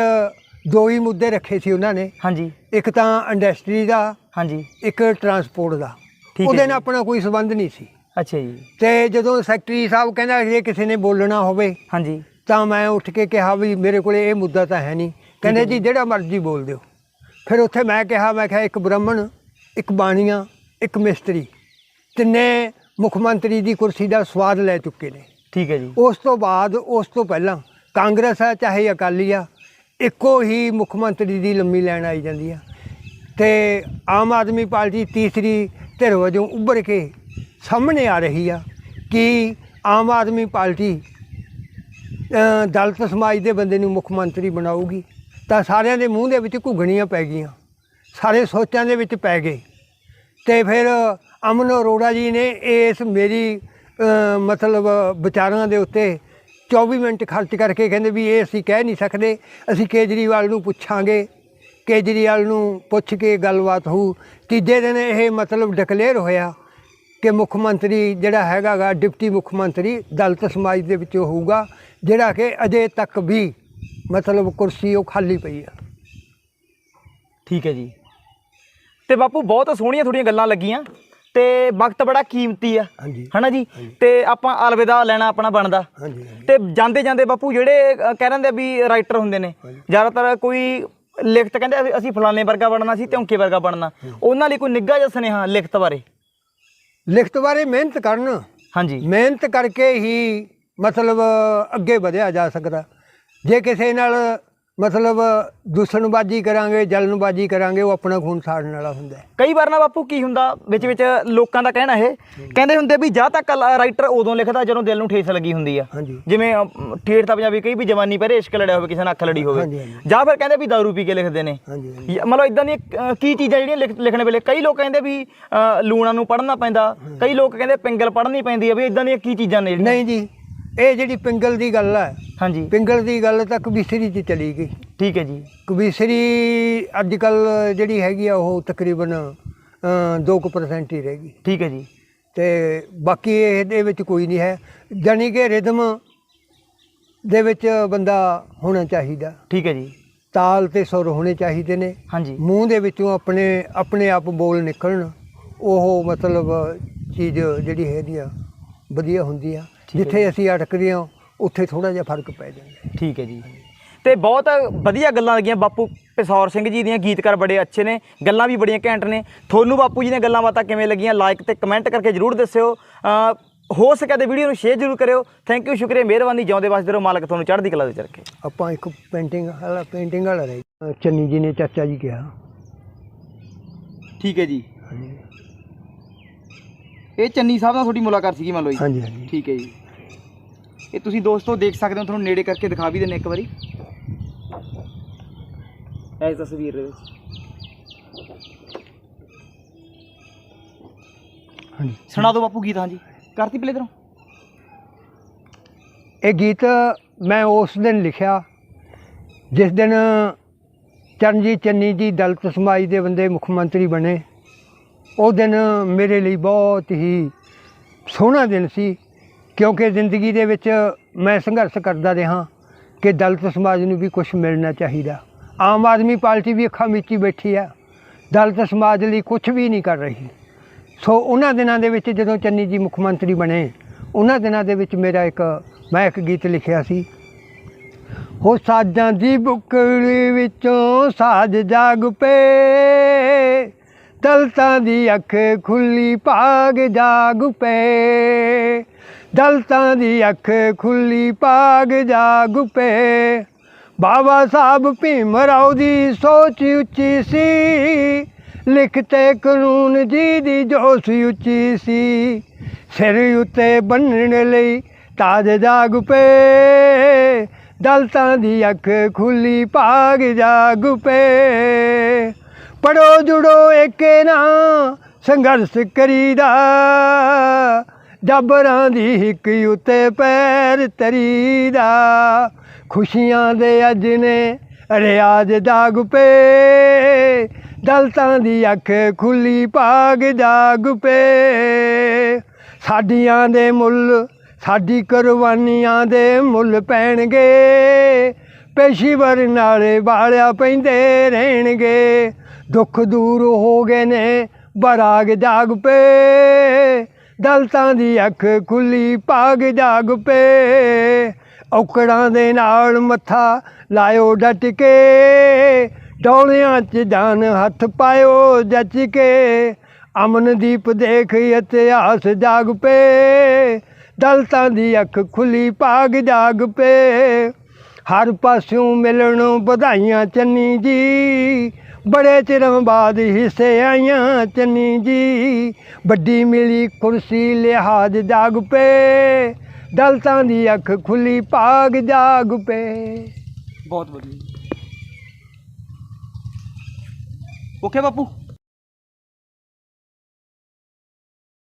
ਦੋ ਹੀ ਮੁੱਦੇ ਰੱਖੇ ਸੀ ਉਹਨਾਂ ਨੇ। ਹਾਂਜੀ। ਇੱਕ ਤਾਂ ਇੰਡਸਟਰੀ ਦਾ ਹਾਂਜੀ। ਇੱਕ ਟਰਾਂਸਪੋਰਟ ਦਾ। ਠੀਕ ਹੈ ਉਹਦੇ ਜੀ। ਨਾਲ ਆਪਣਾ ਕੋਈ ਸੰਬੰਧ ਨਹੀਂ ਸੀ। ਅੱਛਾ ਜੀ। ਤੇ ਜਦੋਂ ਸੈਕਟਰੀ ਸਾਹਿਬ ਕਹਿੰਦਾ ਜੇ ਕਿਸੇ ਨੇ ਬੋਲਣਾ ਹੋਵੇ ਹਾਂਜੀ। ਤਾਂ ਮੈਂ ਉੱਠ ਕੇ ਕਿਹਾ ਵੀ ਮੇਰੇ ਕੋਲੇ ਇਹ ਮੁੱਦਾ ਤਾਂ ਹੈ ਨਹੀਂ। ਕਹਿੰਦੇ ਜੀ ਜਿਹੜਾ ਮਰਜ਼ੀ ਬੋਲ ਦਿਓ। ਫਿਰ ਉੱਥੇ ਮੈਂ ਕਿਹਾ ਮੈਂ ਕਿਹਾ ਇੱਕ ਬ੍ਰਾਹਮਣ ਇੱਕ ਬਾਣੀਆ ਇੱਕ ਮਿਸਤਰੀ। ਤਿੰਨੇ ਮੁੱਖ ਮੰਤਰੀ ਦੀ ਕੁਰਸੀ ਦਾ ਸਵਾਦ ਲੈ ਚੁੱਕੇ ਨੇ। ਠੀਕ ਹੈ ਜੀ। ਉਸ ਤੋਂ ਬਾਅਦ ਉਸ ਤੋਂ ਪਹਿਲਾਂ ਕਾਂਗਰਸ ਹੈ ਚਾਹੇ ਅਕਾਲੀ ਆ ਇੱਕੋ ਹੀ ਮੁੱਖ ਮੰਤਰੀ ਦੀ ਲੰਮੀ ਲਾਈਨ ਆਈ ਜਾਂਦੀ ਆ। ਤੇ ਆਮ ਆਦਮੀ ਪਾਰਟੀ ਤੀਸਰੀ ਧਿਰ ਵਜੋਂ ਉੱਭਰ ਕੇ ਸਾਹਮਣੇ ਆ ਰਹੀ ਆ ਕਿ ਆਮ ਆਦਮੀ ਪਾਰਟੀ ਦਲਿਤ ਸਮਾਜ ਦੇ ਬੰਦੇ ਨੂੰ ਮੁੱਖ ਮੰਤਰੀ ਬਣਾਊਗੀ। ਤਾਂ ਸਾਰਿਆਂ ਦੇ ਮੂੰਹ ਦੇ ਵਿੱਚ ਘੁੱਗਣੀਆਂ ਪੈ ਗਈਆਂ। ਸਾਰੇ ਸੋਚਾਂ ਦੇ ਵਿੱਚ ਪੈ ਗਏ। ਤੇ ਫਿਰ ਅਮਨ ਅਰੋੜਾ ਜੀ ਨੇ ਇਸ ਮੇਰੀ ਮਤਲਬ ਵਿਚਾਰਾਂ ਦੇ ਉੱਤੇ 24 ਮਿੰਟ ਖਰਚ ਕਰਕੇ ਕਹਿੰਦੇ ਵੀ ਇਹ ਅਸੀਂ ਕਹਿ ਨਹੀਂ ਸਕਦੇ, ਅਸੀਂ ਕੇਜਰੀਵਾਲ ਨੂੰ ਪੁੱਛਾਂਗੇ, ਕੇਜਰੀਵਾਲ ਨੂੰ ਪੁੱਛ ਕੇ ਗੱਲਬਾਤ ਹੋਊ। ਤੀਜੇ ਦਿਨ ਇਹ ਮਤਲਬ ਡਿਕਲੇਅਰ ਹੋਇਆ ਕਿ ਮੁੱਖ ਮੰਤਰੀ ਜਿਹੜਾ ਹੈਗਾਗਾ, ਡਿਪਟੀ ਮੁੱਖ ਮੰਤਰੀ ਦਲਿਤ ਸਮਾਜ ਦੇ ਵਿੱਚੋਂ ਹੋਊਗਾ, ਜਿਹੜਾ ਕਿ ਅਜੇ ਤੱਕ ਵੀ ਮਤਲਬ ਕੁਰਸੀ ਉਹ ਖਾਲੀ ਪਈ ਆ। ਠੀਕ ਹੈ ਜੀ। ਤੇ ਬਾਪੂ, ਬਹੁਤ ਸੋਹਣੀਆਂ ਥੋੜੀਆਂ ਗੱਲਾਂ ਲੱਗੀਆਂ। ਤੇ ਵਕਤ ਬੜਾ ਕੀਮਤੀ ਆ। ਹਾਂਜੀ। ਹਨਾ ਜੀ? ਤੇ ਆਪਾਂ ਅਲਵਿਦਾ ਲੈਣਾ ਆਪਣਾ ਬਣਦਾ। ਹਾਂਜੀ ਤੇ ਜਾਂਦੇ ਜਾਂਦੇ ਬਾਪੂ ਜਿਹੜੇ ਕਹਿ ਰਹਿੰਦੇ ਆ ਵੀ ਰਾਈਟਰ ਹੁੰਦੇ ਨੇ ਜ਼ਿਆਦਾਤਰ ਕੋਈ ਲਿਖਤ ਕਹਿੰਦੇ ਅਸੀਂ- ਫਲਾਣੇ ਵਰਗਾ ਬਣਨਾ ਸੀ ਧੌਂਕੇ ਵਰਗਾ ਬਣਨਾ। ਉਹਨਾਂ ਲਈ ਕੋਈ ਨਿੱਘਾ ਜਿਹਾ ਸੁਨੇਹਾ ਲਿਖਤ ਬਾਰੇ? ਲਿਖਤ ਬਾਰੇ ਮਿਹਨਤ ਕਰਨ। ਹਾਂਜੀ। ਮਿਹਨਤ ਕਰਕੇ ਹੀ ਮਤਲਬ ਅੱਗੇ ਵਧਿਆ ਜਾ ਸਕਦਾ। ਜੇ ਕਿਸੇ ਨਾਲ ਮਤਲਬ ਦੂਸ਼ਣਬਾਜ਼ੀ ਕਰਾਂਗੇ ਜਲਨਬਾਜ਼ੀ ਕਰਾਂਗੇ ਉਹ ਆਪਣਾ ਖੂਨ ਸਾੜਨ ਵਾਲਾ ਹੁੰਦਾ ਹੈ। ਕਈ ਵਾਰ ਨਾ ਬਾਪੂ ਕੀ ਹੁੰਦਾ ਵਿੱਚ ਵਿੱਚ ਲੋਕਾਂ ਦਾ ਕਹਿਣਾ ਇਹ ਕਹਿੰਦੇ ਹੁੰਦੇ ਵੀ ਜਾਂ ਤਾਂ ਰਾਈਟਰ ਉਦੋਂ ਲਿਖਦਾ ਜਦੋਂ ਦਿਲ ਨੂੰ ਠੇਸ ਲੱਗੀ ਹੁੰਦੀ ਆ। ਹਾਂਜੀ। ਜਿਵੇਂ ਅਮ, ਠੇਠ ਤਾਂ ਪੰਜਾਬੀ ਕਈ ਵੀ ਜਵਾਨੀ ਪਰ ਇਸ਼ਕ ਲੜਿਆ ਹੋਵੇ ਕਿਸੇ ਨਾਲ ਅੱਖ ਲੜੀ ਹੋਵੇ। ਹਾਂਜੀ, ਹਾਂਜੀ। ਜਾਂ ਫਿਰ ਕਹਿੰਦੇ ਵੀ ਦਾਰੂ ਪੀ ਕੇ ਲਿਖਦੇ ਨੇ। ਹਾਂਜੀ ਹਾਂਜੀ। ਜਾਂ ਮਤਲਬ ਇਦਾਂ ਦੀਆਂ ਅ, ਕੀ ਚੀਜ਼ਾਂ ਜਿਹੜੀਆਂ ਲਿਖ- ਲਿਖਣ ਵੇਲੇ ਕਈ ਲੋਕ ਕਹਿੰਦੇ ਵੀ ਅ, ਲੂਣਾ ਨੂੰ ਪੜ੍ਹਨਾ ਪੈਂਦਾ। ਕਈ ਲੋਕ ਕਹਿੰਦੇ ਪਿੰਗਲ ਪੜ੍ਹਨੀ ਪੈਂਦੀ ਆ ਵੀ ਇਦਾਂ ਦੀਆਂ ਕੀ ਚੀਜ਼ਾਂ ਨੇ ਜਿਹੜੀਆਂ? ਨਹੀਂ ਜੀ। ਇਹ ਜਿਹੜੀ ਪਿੰਗਲ ਦੀ ਗੱਲ ਹੈ ਹਾਂਜੀ। ਪਿੰਗਲ ਦੀ ਗੱਲ ਤਾਂ ਕਬੀਸਰੀ 'ਚ ਚਲੀ ਗਈ। ਠੀਕ ਹੈ ਜੀ। ਕਬੀਸਰੀ ਅੱਜ ਕੱਲ ਜਿਹੜੀ ਹੈਗੀ ਆ ਉਹ ਤਕਰੀਬਨ 2% ਹੀ ਰਹਿ ਗਈ। ਠੀਕ ਹੈ ਜੀ। ਤੇ ਬਾਕੀ ਇਹਦੇ ਵਿੱਚ ਕੋਈ ਨਹੀਂ ਹੈ। ਜਾਣੀ ਕਿ ਰਿਦਮ ਦੇ ਵਿੱਚ ਬੰਦਾ ਹੋਣਾ ਚਾਹੀਦਾ। ਠੀਕ ਹੈ ਜੀ। ਤਾਲ ਤੇ ਸੁਰ ਹੋਣੇ ਚਾਹੀਦੇ ਨੇ। ਹਾਂਜੀ। ਮੂੰਹ ਦੇ ਵਿੱਚੋਂ ਆਪਣੇ ਆਪਣੇ ਆਪ ਬੋਲ ਨਿਕਲਣ। ਉਹ ਮਤਲਬ ਚੀਜ਼ ਜਿਹੜੀ ਹੈਗੀ ਆ ਵਧੀਆ ਹੁੰਦੀ ਆ। ਜਿੱਥੇ ਅਸੀਂ ਅਟਕਦੇ ਹਾਂ ਉੱਥੇ ਥੋੜਾ ਜਿਹਾ ਫ਼ਰਕ ਪੈ ਜਾਂਦਾ। ਠੀਕ ਹੈ ਜੀ। ਤੇ ਬਹੁਤ ਵਧੀਆ ਗੱਲਾਂ ਲੱਗੀਆਂ ਬਾਪੂ। ਪਿਸੌਰ ਸਿੰਘ ਜੀ ਦੀਆਂ ਗੀਤਕਾਰ ਬੜੇ ਅੱਛੇ ਨੇ। ਗੱਲਾਂ ਵੀ ਬੜੀਆਂ ਘੈਂਟ ਨੇ। ਤੁਹਾਨੂੰ ਬਾਪੂ ਜੀ ਦੀਆਂ ਗੱਲਾਂ ਬਾਤਾਂ ਕਿਵੇਂ ਲੱਗੀਆਂ? ਲਾਈਕ ਤੇ ਕਮੈਂਟ ਕਰਕੇ ਜਰੂਰ ਦੱਸਿਓ। ਹੋ ਸਕਿਆ ਤੇ ਵੀਡੀਓ ਨੂੰ ਸ਼ੇਅਰ ਜਰੂਰ ਕਰਿਓ। ਥੈਂਕ ਯੂ ਸ਼ੁਕਰੀਆ ਮਿਹਰਬਾਨੀ। ਜਿਉਂਦੇ ਵਸਦੇ ਰਹੋ ਮਾਲਕ ਤੁਹਾਨੂੰ ਚੜ੍ਹਦੀ ਕਲਾ ਵਿੱਚ ਰੱਖੇ ਆਪਾਂ ਇੱਕ ਪੇਂਟਿੰਗ ਵਾਲਾ ਪੇਂਟਿੰਗ ਵਾਲਾ ਰਹਿ। ਚੰਨੀ ਜੀ ਨੇ ਚਾਚਾ ਜੀ ਕਿਹਾ। ਠੀਕ ਹੈ ਜੀ। ਇਹ ਚੰਨੀ ਸਾਹਿਬ ਨਾਲ ਤੁਹਾਡੀ ਮੁਲਾਕਾਤ ਸੀਗੀ ਮੰਨ ਲਓ ਜੀ? ਹਾਂਜੀ ਹਾਂਜੀ। ਠੀਕ ਹੈ ਜੀ। ਇਹ ਤੁਸੀਂ ਦੋਸਤੋ ਦੇਖ ਸਕਦੇ ਹੋ ਤੁਹਾਨੂੰ ਨੇੜੇ ਕਰਕੇ ਦਿਖਾ ਵੀ ਦਿੰਨੇ ਇੱਕ ਵਾਰੀ। ਐਸ ਤਸਵੀਰ ਦੇ ਵਿੱਚ। ਹਾਂਜੀ। ਸੁਣਾ ਦਿਓ ਬਾਪੂ ਗੀਤ ਹਾਂਜੀ। ਕਰਤੀ ਪਲੇ ਇਧਰੋਂ ਇਹ ਗੀਤ ਮੈਂ ਉਸ ਦਿਨ ਲਿਖਿਆ ਜਿਸ ਦਿਨ ਚਰਨਜੀਤ ਚੰਨੀ ਜੀ ਦਲਿਤ ਸਮਾਜ ਦੇ ਬੰਦੇ ਮੁੱਖ ਮੰਤਰੀ ਬਣੇ। ਉਹ ਦਿਨ ਮੇਰੇ ਲਈ ਬਹੁਤ ਹੀ ਸੋਹਣਾ ਦਿਨ ਸੀ, ਕਿਉਂਕਿ ਜ਼ਿੰਦਗੀ ਦੇ ਵਿੱਚ ਮੈਂ ਸੰਘਰਸ਼ ਕਰਦਾ ਰਿਹਾ ਕਿ ਦਲਿਤ ਸਮਾਜ ਨੂੰ ਵੀ ਕੁਝ ਮਿਲਣਾ ਚਾਹੀਦਾ। ਆਮ ਆਦਮੀ ਪਾਰਟੀ ਵੀ ਅੱਖਾਂ ਮੀਚੀ ਬੈਠੀ ਆ ਦਲਿਤ ਸਮਾਜ ਲਈ ਕੁਝ ਵੀ ਨਹੀਂ ਕਰ ਰਹੀ। ਸੋ ਉਹਨਾਂ ਦਿਨਾਂ ਦੇ ਵਿੱਚ ਜਦੋਂ ਚੰਨੀ ਜੀ ਮੁੱਖ ਮੰਤਰੀ ਬਣੇ, ਉਹਨਾਂ ਦਿਨਾਂ ਦੇ ਵਿੱਚ ਮੇਰਾ ਇੱਕ, ਮੈਂ ਇੱਕ ਗੀਤ ਲਿਖਿਆ ਸੀ। ਹੋ ਸਾਜਾਂ ਦੀ ਬੁੱਕੜੀ ਵਿੱਚੋਂ ਸਾਜ ਜਾਗ ਪਏ। ਦਲਤਾਂ ਦੀ ਅੱਖ ਖੁੱਲੀ ਭਾਗ ਜਾਗ ਪਏ। ਦਲਤਾਂ ਦੀ ਅੱਖ ਖੁੱਲੀ ਭਾਗ ਜਾਗ ਪਏ। ਬਾਬਾ ਸਾਹਿਬ ਭੀਮ ਰਾਓ ਦੀ ਸੋਚ ਉੱਚੀ ਸੀ। ਲਿਖਤੇ ਕਾਨੂੰਨ ਜੀ ਦੀ ਜੋਸ਼ ਉੱਚੀ ਸੀ। ਸਿਰ ਉੱਤੇ ਬੰਨਣ ਲਈ ਤਾਜ ਜਾਗ ਪਏ। ਦਲਤਾਂ ਦੀ ਅੱਖ ਖੁੱਲੀ ਭਾਗ ਜਾਗ ਪਏ। ਪੜੋ ਜੁੜੋ ਏਕੇ ਨਾ, ਸੰਘਰਸ਼ ਕਰੀਦਾ। ਜਬਰਾਂ ਦੀ ਹਿੱਕ ਉਤੇ ਪੈਰ ਤਰੀਦਾ। ਖੁਸ਼ੀਆਂ ਦੇ ਅੱਜ ਨੇ ਰਿਆਜ ਜਾਗ ਪੇ। ਦਲਤਾਂ ਦੀ ਅੱਖ ਖੁੱਲੀ ਭਾਗ ਜਾਗ ਪੇ। ਸਾਡੀਆਂ ਦੇ ਮੁੱਲ, ਸਾਡੀ ਕੁਰਬਾਨੀਆਂ ਦੇ ਮੁੱਲ ਪੈਣਗੇ। ਪੇਸ਼ੀਵਰ ਨਾਲੇ ਵਾਲਿਆ ਪੈਂਦੇ ਰਹਿਣਗੇ। ਦੁੱਖ ਦੂਰ ਹੋ ਗਏ ਨੇ, ਬਰਾਗ ਜਾਗ ਪੇ ਦਲਤਾਂ ਦੀ ਅੱਖ ਖੁੱਲੀ ਭਾਗ ਜਾਗ ਪੇ ਔਕੜਾਂ ਦੇ ਨਾਲ ਮੱਥਾ ਲਾਇਓ ਡਟ ਕੇ ਡੋਲਿਆਂ 'ਚ ਜਾਨ ਹੱਥ ਪਾਇਓ ਜੱਜ ਕੇ ਅਮਨਦੀਪ ਦੇਖ ਇਤਿਹਾਸ ਜਾਗ ਪੇ ਦਲਤਾਂ ਦੀ ਅੱਖ ਖੁੱਲੀ ਭਾਗ ਜਾਗ ਪੇ ਹਰ ਪਾਸਿਓਂ ਮਿਲਣ ਵਧਾਈਆਂ ਚੰਨੀ ਜੀ। ਬੜੇ ਚਿਰਾਂ ਬਾਅਦ ਹਿੱਸੇ ਆਈਆਂ ਚੰਨੀ ਜੀ। ਵੱਡੀ ਮਿਲੀ ਕੁਰਸੀ ਲਿਹਾਜ਼ ਜਾਗ ਪੇ। ਦਲਤਾਂ ਦੀ ਅੱਖ ਖੁੱਲੀ ਭਾਗ ਜਾਗ ਪੇ। ਬਹੁਤ ਵਧੀਆ ਓਕੇ ਬਾਪੂ।